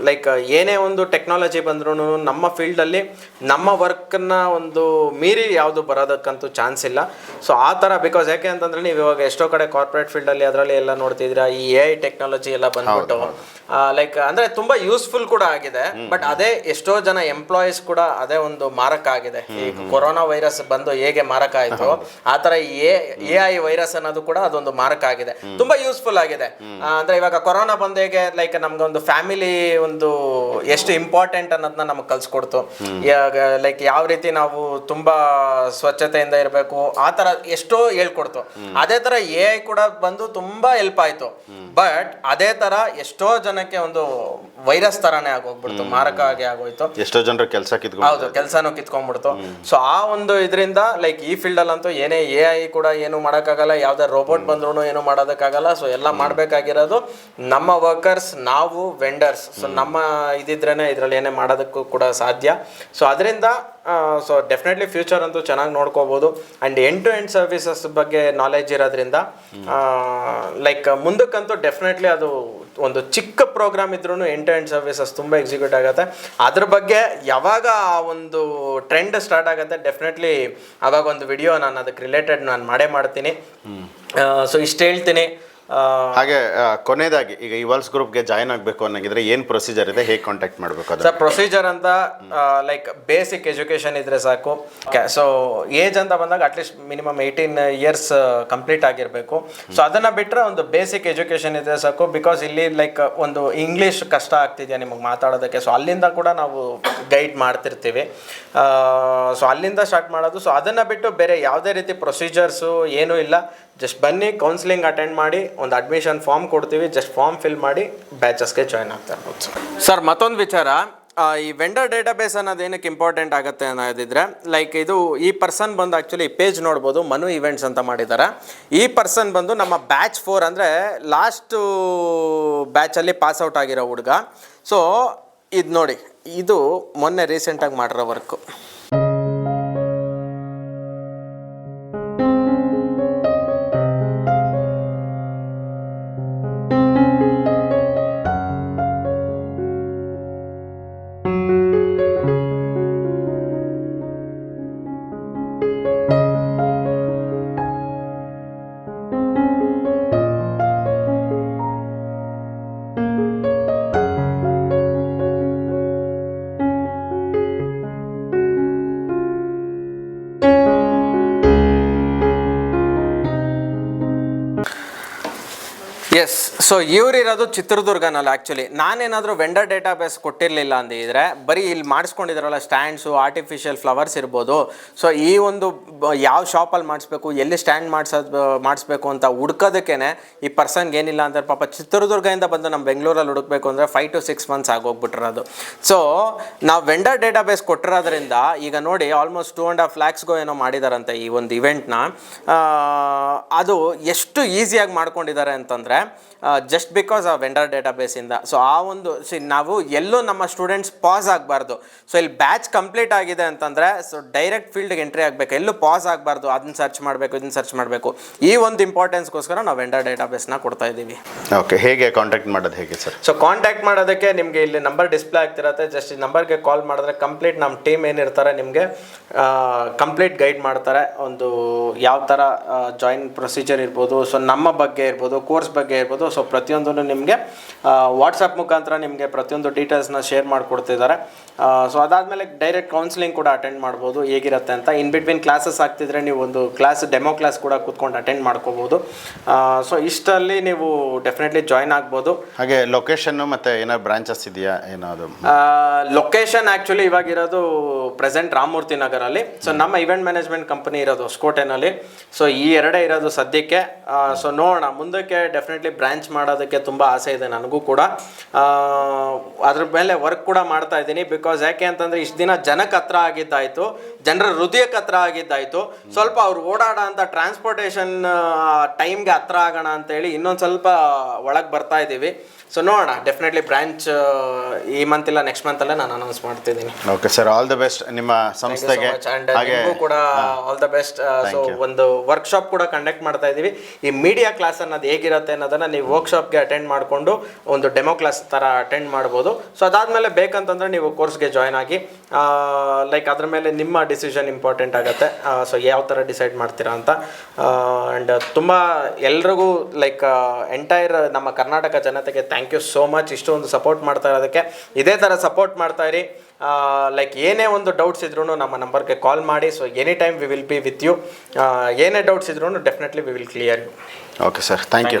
ಲೈಕ್ ಏನೇ ಒಂದು ಟೆಕ್ನಾಲಜಿ ಬಂದ್ರೂ ನಮ್ಮ ಫೀಲ್ಡಲ್ಲಿ ನಮ್ಮ ವರ್ಕನ್ನ ಒಂದು ಮೀರಿ ಯಾವುದು ಬರೋದಕ್ಕಂತೂ ಚಾನ್ಸ್ ಇಲ್ಲ. ಸೊ ಆ ಥರ ಬಿಕಾಸ್ ಯಾಕೆ ಅಂತಂದ್ರೆ, ನೀವು ಇವಾಗ ಎಷ್ಟೋ ಕಡೆ ಕಾರ್ಪೊರೇಟ್ ಫೀಲ್ಡಲ್ಲಿ ಅದರಲ್ಲಿ ಎಲ್ಲ ನೋಡ್ತಿದ್ದೀರಾ, ಈ ಎ ಐ ಟೆಕ್ನಾಲಜಿ ಎಲ್ಲ ಬಂದ್ಬಿಟ್ಟು ಲೈಕ್ ಅಂದ್ರೆ ತುಂಬಾ ಯೂಸ್ಫುಲ್ ಕೂಡ ಆಗಿದೆ ಬಟ್ ಅದೇ ಎಷ್ಟೋ ಜನ ಎಂಪ್ಲಾಯೀಸ್ ಕೂಡ ಅದೇ ಒಂದು ಮಾರಕ ಆಗಿದೆ ಈ ಕೊರೋನಾ ವೈರಸ್ ಬಂದು ಹೇಗೆ ಮಾರಕ ಆಯ್ತು ಆತರ ತರ ಎ ಐ ವೈರಸ್ ಅನ್ನೋದು ಕೂಡ ಅದೊಂದು ಮಾರಕ ಆಗಿದೆ ತುಂಬಾ ಯೂಸ್ಫುಲ್ ಆಗಿದೆ. ಅಂದ್ರೆ ಇವಾಗ ಕೊರೋನಾ ಬಂದ ಹೇಗೆ ಲೈಕ್ ನಮ್ಗೆ ಒಂದು ಫ್ಯಾಮಿಲಿ ಒಂದು ಎಷ್ಟು ಇಂಪಾರ್ಟೆಂಟ್ ಅನ್ನೋದನ್ನ ನಮ್ಗೆ ಕಲ್ಸ್ಕೊಡ್ತು. ಲೈಕ್ ಯಾವ ರೀತಿ ನಾವು ತುಂಬಾ ಸ್ವಚ್ಛತೆಯಿಂದ ಇರಬೇಕು ಆತರ ತರ ಎಷ್ಟೋ ಹೇಳ್ಕೊಡ್ತು. ಅದೇ ತರ ಎ ಐ ಕೂಡ ಬಂದು ತುಂಬಾ ಹೆಲ್ಪ್ ಆಯ್ತು. ಬಟ್ ಅದೇ ತರ ಎಷ್ಟೋ ಜನಕ್ಕೆ ಒಂದು ವೈರಸ್ ತರಾನೇ ಆಗೋಗ್ಬಿಡ್ತು ಮಾರಕ ಆಗಿ ಆಗೋಯ್ತು. ಎಷ್ಟೋ ಜನರು ಕೆಲಸ ಹೌದು ಕೆಲಸನೂ ಕಿತ್ಕೊಂಡ್ಬಿಡ್ತು. ಸೊ ಆ ಒಂದು ಇದರಿಂದ ಲೈಕ್ ಈ ಫೀಲ್ಡ್ ಅಲ್ಲಂತೂ ಏನೇ ಎ ಐ ಕೂಡ ಏನು ಮಾಡೋಕ್ಕಾಗಲ್ಲ ಯಾವ್ದೇ ರೋಬೋಟ್ ಬಂದ್ರೂ ಏನು ಮಾಡೋದಕ್ಕಾಗಲ್ಲ. ಸೊ ಎಲ್ಲ ಮಾಡಬೇಕಾಗಿರೋದು ನಮ್ಮ ವರ್ಕರ್ಸ್ ನಾವು ವೆಂಡರ್ಸ್ ಸೊ ನಮ್ಮ ಇದಿದ್ರೇನೆ ಇದರಲ್ಲಿ ಏನೇ ಮಾಡೋದಕ್ಕೂ ಕೂಡ ಸಾಧ್ಯ. ಸೊ ಅದರಿಂದ ಸೊ ಡೆಫಿನೆಟ್ಲಿ ಫ್ಯೂಚರ್ ಅಂತೂ ಚೆನ್ನಾಗಿ ನೋಡ್ಕೋಬೋದು. And end to end services ಬಗ್ಗೆ ನಾಲೆಜ್ ಇರೋದ್ರಿಂದ ಲೈಕ್ ಮುಂದಕ್ಕಂತೂ ಡೆಫಿನೆಟ್ಲಿ ಅದು ಒಂದು ಚಿಕ್ಕ ಪ್ರೋಗ್ರಾಮ್ ಇದ್ರೂ ಎಂಡ್ ಟು ಎಂಡ್ ಸರ್ವಿಸಸ್ ತುಂಬ ಎಕ್ಸಿಕ್ಯೂಟ್ ಆಗುತ್ತೆ. ಅದ್ರ ಬಗ್ಗೆ ಯಾವಾಗ ಆ ಒಂದು ಟ್ರೆಂಡ್ ಸ್ಟಾರ್ಟ್ ಆಗುತ್ತೆ ಡೆಫಿನೆಟ್ಲಿ ಅವಾಗ ಒಂದು ವಿಡಿಯೋ ನಾನು ಅದಕ್ಕೆ ರಿಲೇಟೆಡ್ ನಾನು ಮಾಡೇ ಮಾಡ್ತೀನಿ. ಸೊ ಇಷ್ಟು ಹೇಳ್ತೀನಿ. ಹಾಗೆ ಕೊನೆಯದಾಗಿ ಈಗ ಇವಾಲ್ಸ್ ಗ್ರೂಪ್ಗೆ ಜಾಯ್ನ್ ಆಗಬೇಕು ಅನ್ನೋಂಗಿದ್ರೆ ಏನು ಪ್ರೊಸೀಜರ್ ಇದೆ? ಹೇಗೆ ಕಾಂಟ್ಯಾಕ್ಟ್ ಮಾಡಬೇಕು ಅದು ಸರ್ ಪ್ರೊಸೀಜರ್ ಅಂತ ಲೈಕ್ ಬೇಸಿಕ್ ಎಜುಕೇಷನ್ ಇದ್ರೆ ಸಾಕು. ಸೊ ಏಜ್ ಅಂತ ಬಂದಾಗ at least minimum eighteen years complete ಆಗಿರಬೇಕು. ಸೊ ಅದನ್ನು ಬಿಟ್ಟರೆ ಒಂದು ಬೇಸಿಕ್ ಎಜುಕೇಷನ್ ಇದ್ರೆ ಸಾಕು ಬಿಕಾಸ್ ಇಲ್ಲಿ ಲೈಕ್ ಒಂದು ಇಂಗ್ಲೀಷ್ ಕಷ್ಟ ಆಗ್ತಿದೆಯಾ ನಿಮಗೆ ಮಾತಾಡೋದಕ್ಕೆ? ಸೊ ಅಲ್ಲಿಂದ ಕೂಡ ನಾವು ಗೈಡ್ ಮಾಡ್ತಿರ್ತೀವಿ. ಸೊ ಅಲ್ಲಿಂದ ಸ್ಟಾರ್ಟ್ ಮಾಡೋದು. ಸೊ ಅದನ್ನು ಬಿಟ್ಟು ಬೇರೆ ಯಾವುದೇ ರೀತಿ ಪ್ರೊಸೀಜರ್ಸು ಏನೂ ಇಲ್ಲ. ಜಸ್ಟ್ ಬನ್ನಿ ಕೌನ್ಸಿಲಿಂಗ್ ಅಟೆಂಡ್ ಮಾಡಿ, ಒಂದು ಅಡ್ಮಿಷನ್ ಫಾರ್ಮ್ ಕೊಡ್ತೀವಿ. ಜಸ್ಟ್ ಫಾರ್ಮ್ ಫಿಲ್ ಮಾಡಿ ಬ್ಯಾಚಸ್ಗೆ ಜಾಯ್ನ್ ಆಗ್ತಾ ಇರ್ಬೋದು ಸರ್ ಮತ್ತೊಂದು ವಿಚಾರ. ಈ ವೆಂಡರ್ ಡೇಟಾಬೇಸ್ ಅನ್ನೋದು ಏನಕ್ಕೆ ಇಂಪಾರ್ಟೆಂಟ್ ಆಗುತ್ತೆ ಅನ್ನೋದಿದ್ರೆ ಲೈಕ್ ಇದು ಈ ಪರ್ಸನ್ ಬಂದು ಆ್ಯಕ್ಚುಲಿ ಪೇಜ್ ನೋಡ್ಬೋದು, ಮನು ಇವೆಂಟ್ಸ್ ಅಂತ ಮಾಡಿದ್ದಾರೆ ಈ ಪರ್ಸನ್ ಬಂದು ನಮ್ಮ ಬ್ಯಾಚ್ ಫೋರ್ ಅಂದರೆ ಲಾಸ್ಟು ಬ್ಯಾಚಲ್ಲಿ ಪಾಸ್ ಔಟ್ ಆಗಿರೋ ಹುಡುಗ. ಸೊ ಇದು ನೋಡಿ. ಇದು ಮೊನ್ನೆ ರೀಸೆಂಟಾಗಿ ಮಾಡಿರೋ ವರ್ಕು ಸೊ ಇವ್ರಿರೋದು ಚಿತ್ರದುರ್ಗನಲ್ಲಿ ಆ್ಯಕ್ಚುಲಿ ನಾನೇನಾದರೂ ವೆಂಡರ್ ಡೇಟಾಬೇಸ್ ಕೊಟ್ಟಿರಲಿಲ್ಲ ಅಂದಿದ್ರೆ, ಬರೀ ಇಲ್ಲಿ ಮಾಡಿಸ್ಕೊಂಡಿದ್ರಲ್ಲ ಸ್ಟ್ಯಾಂಡ್ಸು ಆರ್ಟಿಫಿಷಿಯಲ್ ಫ್ಲವರ್ಸ್ ಇರ್ಬೋದು. ಸೊ ಈ ಒಂದು ಯಾವ ಶಾಪಲ್ಲಿ ಮಾಡಿಸ್ಬೇಕು, ಎಲ್ಲಿ ಸ್ಟ್ಯಾಂಡ್ ಮಾಡಿಸೋದು, ಮಾಡಿಸ್ಬೇಕು ಅಂತ ಹುಡ್ಕೋದಕ್ಕೇನೆ ಈ ಪರ್ಸನ್ಗೆ ಏನಿಲ್ಲ ಅಂದರೆ ಪಾಪ ಚಿತ್ರದುರ್ಗದಿಂದ ಬಂದು ನಮ್ಮ ಬೆಂಗಳೂರಲ್ಲಿ ಹುಡುಕ್ಬೇಕು ಅಂದರೆ ಫೈವ್ ಟು ಸಿಕ್ಸ್ ಮಂತ್ಸ್ ಆಗೋಗ್ಬಿಟ್ಟಿರೋದು ಸೊ ನಾವು ವೆಂಡರ್ ಡೇಟಾಬೇಸ್ ಕೊಟ್ಟಿರೋದ್ರಿಂದ, ಈಗ ನೋಡಿ ಆಲ್ಮೋಸ್ಟ್ ಟೂ ಆ್ಯಂಡ್ ಹಾಫ್ ಫ್ಲ್ಯಾಕ್ಸ್ಗೋ ಏನೋ ಮಾಡಿದಾರಂತೆ ಈ ಒಂದು ಇವೆಂಟ್ನ ಅದು ಎಷ್ಟು ಈಸಿಯಾಗಿ ಮಾಡ್ಕೊಂಡಿದ್ದಾರೆ ಅಂತಂದರೆ ಜಸ್ಟ್ ಬಿಕಾಸ್ ಆ ವೆಂಡರ್ ಡೇಟಾಬೇಸಿಂದ ಸೊ ಆ ಒಂದು ಸಿ ನಾವು ಎಲ್ಲೂ ನಮ್ಮ ಸ್ಟೂಡೆಂಟ್ಸ್ ಪಾಸ್ ಆಗಬಾರ್ದು. ಸೊ ಇಲ್ಲಿ ಬ್ಯಾಚ್ ಕಂಪ್ಲೀಟ್ ಆಗಿದೆ ಅಂತಂದರೆ ಸೊ ಡೈರೆಕ್ಟ್ ಫೀಲ್ಡ್ಗೆ ಎಂಟ್ರಿ ಆಗಬೇಕು. ಎಲ್ಲೂ ಪಾಸ್ ಆಗಬಾರ್ದು. ಅದನ್ನ ಸರ್ಚ್ ಮಾಡಬೇಕು ಇದನ್ನ ಸರ್ಚ್ ಮಾಡಬೇಕು. ಈ ಒಂದು ಇಂಪಾರ್ಟೆನ್ಸ್ಗೋಸ್ಕರ ನಾವು ವೆಂಡರ್ ಡೇಟಾಬೇಸ್ನ ಕೊಡ್ತಾ ಇದ್ದೀವಿ. ಓಕೆ ಹೇಗೆ ಕಾಂಟ್ಯಾಕ್ಟ್ ಮಾಡೋದು ಹೇಗೆ ಸರ್ ಸೊ ಕಾಂಟ್ಯಾಕ್ಟ್ ಮಾಡೋದಕ್ಕೆ ನಿಮಗೆ ಇಲ್ಲಿ ನಂಬರ್ ಡಿಸ್ಪ್ಲೇ ಆಗ್ತಿರತ್ತೆ. ಜಸ್ಟ್ ಈ ನಂಬರ್ಗೆ ಕಾಲ್ ಮಾಡಿದ್ರೆ ಕಂಪ್ಲೀಟ್ ನಮ್ಮ ಟೀಮ್ ಏನಿರ್ತಾರೆ ನಿಮಗೆ ಕಂಪ್ಲೀಟ್ ಗೈಡ್ ಮಾಡ್ತಾರೆ. ಒಂದು ಯಾವ ಥರ ಜಾಯಿನ್ ಪ್ರೊಸೀಜರ್ ಇರ್ಬೋದು. ಸೊ ನಮ್ಮ ಬಗ್ಗೆ ಇರ್ಬೋದು ಕೋರ್ಸ್ ಬಗ್ಗೆ ಇರ್ಬೋದು. ಸೊ ಪ್ರತಿಯೊಂದನ್ನು ನಿಮಗೆ ವಾಟ್ಸಪ್ ಮುಖಾಂತರ ನಿಮಗೆ ಪ್ರತಿಯೊಂದು ಡೀಟೇಲ್ಸ್ನ ಶೇರ್ ಮಾಡಿಕೊಡ್ತಿದ್ದಾರೆ. ಸೊ ಅದಾದಮೇಲೆ ಡೈರೆಕ್ಟ್ ಕೌನ್ಸಿಲಿಂಗ್ ಕೂಡ ಅಟೆಂಡ್ ಮಾಡ್ಬೋದು ಹೇಗಿರುತ್ತೆ ಅಂತ. ಇನ್ ಬಿಟ್ವೀನ್ ಕ್ಲಾಸಸ್ ಆಗ್ತಿದ್ರೆ ನೀವು ಒಂದು ಕ್ಲಾಸ್ ಡೆಮೋ ಕ್ಲಾಸ್ ಕೂಡ ಕೂತ್ಕೊಂಡು ಅಟೆಂಡ್ ಮಾಡ್ಕೋಬೋದು. ಸೊ ಇಷ್ಟಲ್ಲಿ ನೀವು ಡೆಫಿನೆಟ್ಲಿ ಜಾಯ್ನ್ ಆಗ್ಬೋದು. ಹಾಗೆ ಲೊಕೇಶನ್ ಮತ್ತೆ ಏನೋ ಬ್ರಾಂಚಸ್ ಇದೆಯಾ? ಏನಾದ್ರು? ಲೊಕೇಶನ್ ಆ್ಯಕ್ಚುಲಿ ಇವಾಗ ಇರೋದು ಪ್ರೆಸೆಂಟ್ ರಾಮಮೂರ್ತಿ ನಗರಲ್ಲಿ. ಸೊ ನಮ್ಮ ಇವೆಂಟ್ ಮ್ಯಾನೇಜ್ಮೆಂಟ್ ಕಂಪನಿ ಇರೋದು ಹೊಸಕೋಟೆನಲ್ಲಿ. ಸೊ ಈ ಎರಡೇ ಇರೋದು ಸದ್ಯಕ್ಕೆ. ಸೊ ನೋಡೋಣ ಮುಂದಕ್ಕೆ ಡೆಫಿನೆಟ್ಲಿ ಬ್ರಾಂಚ್ ಮಾಡೋದಕ್ಕೆ ತುಂಬ ಆಸೆ ಇದೆ ನನಗೂ ಕೂಡ. ಆ, ಅದ್ರ ಮೇಲೆ ವರ್ಕ್ ಕೂಡ ಮಾಡ್ತಾ ಇದ್ದೀನಿ ಬಿಕಾಸ್ ಯಾಕೆ ಅಂತಂದರೆ ಇಷ್ಟು ದಿನ ಜನಕ್ಕೆ ಹತ್ರ ಆಗಿದ್ದಾಯಿತು ಜನರ ಹೃದಯಕ್ಕೆ ಹತ್ರ ಆಗಿದ್ದಾಯಿತು. ಸ್ವಲ್ಪ ಅವ್ರು ಓಡಾಡ ಅಂತ ಟ್ರಾನ್ಸ್ಪೋರ್ಟೇಷನ್ ಟೈಮ್ಗೆ ಹತ್ರ ಆಗೋಣ ಅಂತೇಳಿ ಇನ್ನೊಂದು ಸ್ವಲ್ಪ ಒಳಗೆ ಬರ್ತಾ ಇದ್ದೀವಿ. ಸೊ ನೋಡೋಣ ಡೆಫಿನೆಟ್ಲಿ ಬ್ರಾಂಚ್ ಈ ಮಂತ್ ಇಲ್ಲ ನೆಕ್ಸ್ಟ್ ಮಂತ್ ಅಲ್ಲೇ ನಾನು ಅನೌನ್ಸ್ ಮಾಡ್ತಿದ್ದೀನಿ. Okay sir all the best ನಿಮ್ಮ ಸಂಸ್ಥೆಗೆ. ನಿಮಗೂ ಕೂಡ ಆಲ್ ದ ಬೆಸ್ಟ್ ಸೊ ಒಂದು ವರ್ಕ್ಶಾಪ್ ಕೂಡ ಕಂಡಕ್ಟ್ ಮಾಡ್ತಾ ಇದೀವಿ ಈ ಮೀಡಿಯಾ ಕ್ಲಾಸ್ ಅನ್ನೋದು ಹೇಗಿರುತ್ತೆ ಅನ್ನೋದನ್ನ ಅನ್ನೋದನ್ನು ನೀವು ವರ್ಕ್ಶಾಪ್ಗೆ ಅಟೆಂಡ್ ಮಾಡಿಕೊಂಡು ಒಂದು ಡೆಮೋ ಕ್ಲಾಸ್ ಥರ ಅಟೆಂಡ್ ಮಾಡ್ಬೋದು. ಸೊ ಅದಾದಮೇಲೆ ಬೇಕಂತಂದರೆ ನೀವು ಕೋರ್ಸ್ಗೆ ಜಾಯ್ನ್ ಆಗಿ ಲೈಕ್ ಅದ್ರ ಮೇಲೆ ನಿಮ್ಮ ಡಿಸಿಷನ್ ಇಂಪಾರ್ಟೆಂಟ್ ಆಗುತ್ತೆ. ಸೊ ಯಾವ ಥರ ಡಿಸೈಡ್ ಮಾಡ್ತೀರಾ ಅಂತ. ಆ್ಯಂಡ್ ತುಂಬ ಎಲ್ರಿಗೂ ಲೈಕ್ ಎಂಟೈರ್ ನಮ್ಮ ಕರ್ನಾಟಕ ಜನತೆಗೆ ಥ್ಯಾಂಕ್ ಯು ಸೋ ಮಚ್ ಇಷ್ಟೊಂದು ಸಪೋರ್ಟ್ ಮಾಡ್ತಾ ಇರೋದಕ್ಕೆ. ಇದೇ ಥರ ಸಪೋರ್ಟ್ ಮಾಡ್ತಾ ಇರಿ. ಲೈಕ್ ಏನೇ ಒಂದು ಡೌಟ್ಸ್ ಇದ್ರೂ ನಮ್ಮ ನಂಬರ್ಗೆ ಕಾಲ್ ಮಾಡಿ. So any time we will be with you ಏನೇ ಡೌಟ್ಸ್ ಇದ್ರೂ definitely we will clear you okay sir thank you